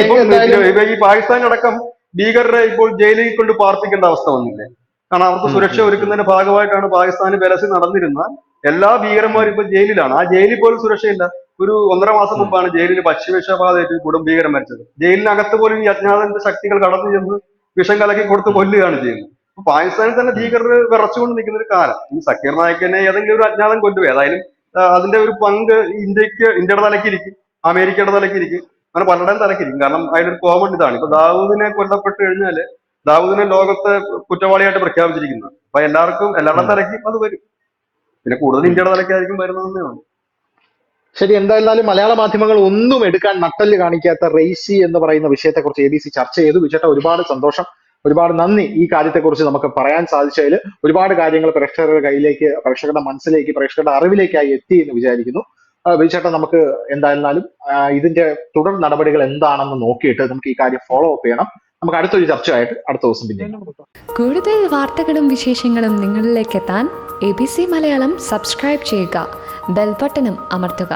ഇപ്പൊ ഈ പാകിസ്ഥാൻ അടക്കം ഭീകരരെ ഇപ്പോൾ ജയിലിൽ കൊണ്ട് പാർപ്പിക്കേണ്ട അവസ്ഥ വന്നില്ലേ? കാരണം അവർക്ക് സുരക്ഷ ഒരുക്കുന്നതിന്റെ ഭാഗമായിട്ടാണ് പാകിസ്ഥാന് ബലസി നടന്നിരുന്ന എല്ലാ ഭീകരന്മാരും ഇപ്പൊ ജയിലിലാണ്. ആ ജയിലിൽ പോലും സുരക്ഷയില്ല. ഒരു ഒന്നര മാസം മുമ്പാണ് ജയിലിൽ പശ്ചിമേഷബാധയേറ്റ് കുടുംബീകരം മരിച്ചത്. ജയിലിനകത്ത് പോലും ഈ അജ്ഞാതന്റെ ശക്തികൾ കടന്നു ചെന്ന് വിഷം കലക്കി കൊടുത്ത് കൊല്ലുകയാണ് ചെയ്യുന്നത്. അപ്പൊ പാകിസ്ഥാനിൽ തന്നെ ഭീകരർ വിറച്ചുകൊണ്ട് നിൽക്കുന്ന ഒരു കാലം. ഈ സക്കീർ നായിക്കിനെ ഏതെങ്കിലും ഒരു അജ്ഞാതൻ കൊല്ലുക ഏതായാലും അതിന്റെ ഒരു പങ്ക് ഇന്ത്യയ്ക്ക് ഇന്ത്യയുടെ തലക്കിരിക്കും അമേരിക്കയുടെ തലക്കിരിക്കും അങ്ങനെ പലരുടെയും തലക്കിരിക്കും കാരണം അതിലൊരു കോമൺ ഇതാണ്. ഇപ്പൊ ദാവൂദിനെ കൊല്ലപ്പെട്ട് കഴിഞ്ഞാൽ ദാവൂദിനെ ലോകത്തെ കുറ്റവാളിയായിട്ട് പ്രഖ്യാപിച്ചിരിക്കുന്നത് അപ്പൊ എല്ലാവർക്കും എല്ലാവരുടെ തലയ്ക്കും അത് വരും. പിന്നെ കൂടുതൽ ഇന്ത്യയുടെ തലയ്ക്കായിരിക്കും വരുന്നതെന്നേ ഉള്ളൂ. ശരി എന്തായാലും മലയാള മാധ്യമങ്ങൾ ഒന്നും എടുക്കാൻ നട്ടൽ കാണിക്കാത്ത റേസി എന്ന് പറയുന്ന വിഷയത്തെക്കുറിച്ച് എ ബി സി ചർച്ച ചെയ്തു. വിചേട്ട ഒരുപാട് സന്തോഷം. ഒരുപാട് നന്ദി ഈ കാര്യത്തെക്കുറിച്ച് നമുക്ക് പറയാൻ സാധിച്ചതിൽ. ഒരുപാട് കാര്യങ്ങൾ പ്രേക്ഷകരുടെ കയ്യിലേക്ക് പ്രേക്ഷകരുടെ മനസ്സിലേക്ക് പ്രേക്ഷകരുടെ അറിവിലേക്കായി എത്തി എന്ന് വിചാരിക്കുന്നു. ബിജുചേട്ടൻ നമുക്ക് എന്തായിരുന്നാലും ഇതിന്റെ തുടർ നടപടികൾ എന്താണെന്ന് നോക്കിയിട്ട് നമുക്ക് ഈ കാര്യം ഫോളോ അപ്പ് ചെയ്യണം. നമുക്ക് അടുത്തൊരു ചർച്ചയായിട്ട് അടുത്ത ദിവസം പിന്നെ കൂടുതൽ വാർത്തകളും വിശേഷങ്ങളും നിങ്ങളിലേക്ക് എത്താൻ A B C Malayalam subscribe ചെയ്യുക. ബെൽബട്ടനും അമർത്തുക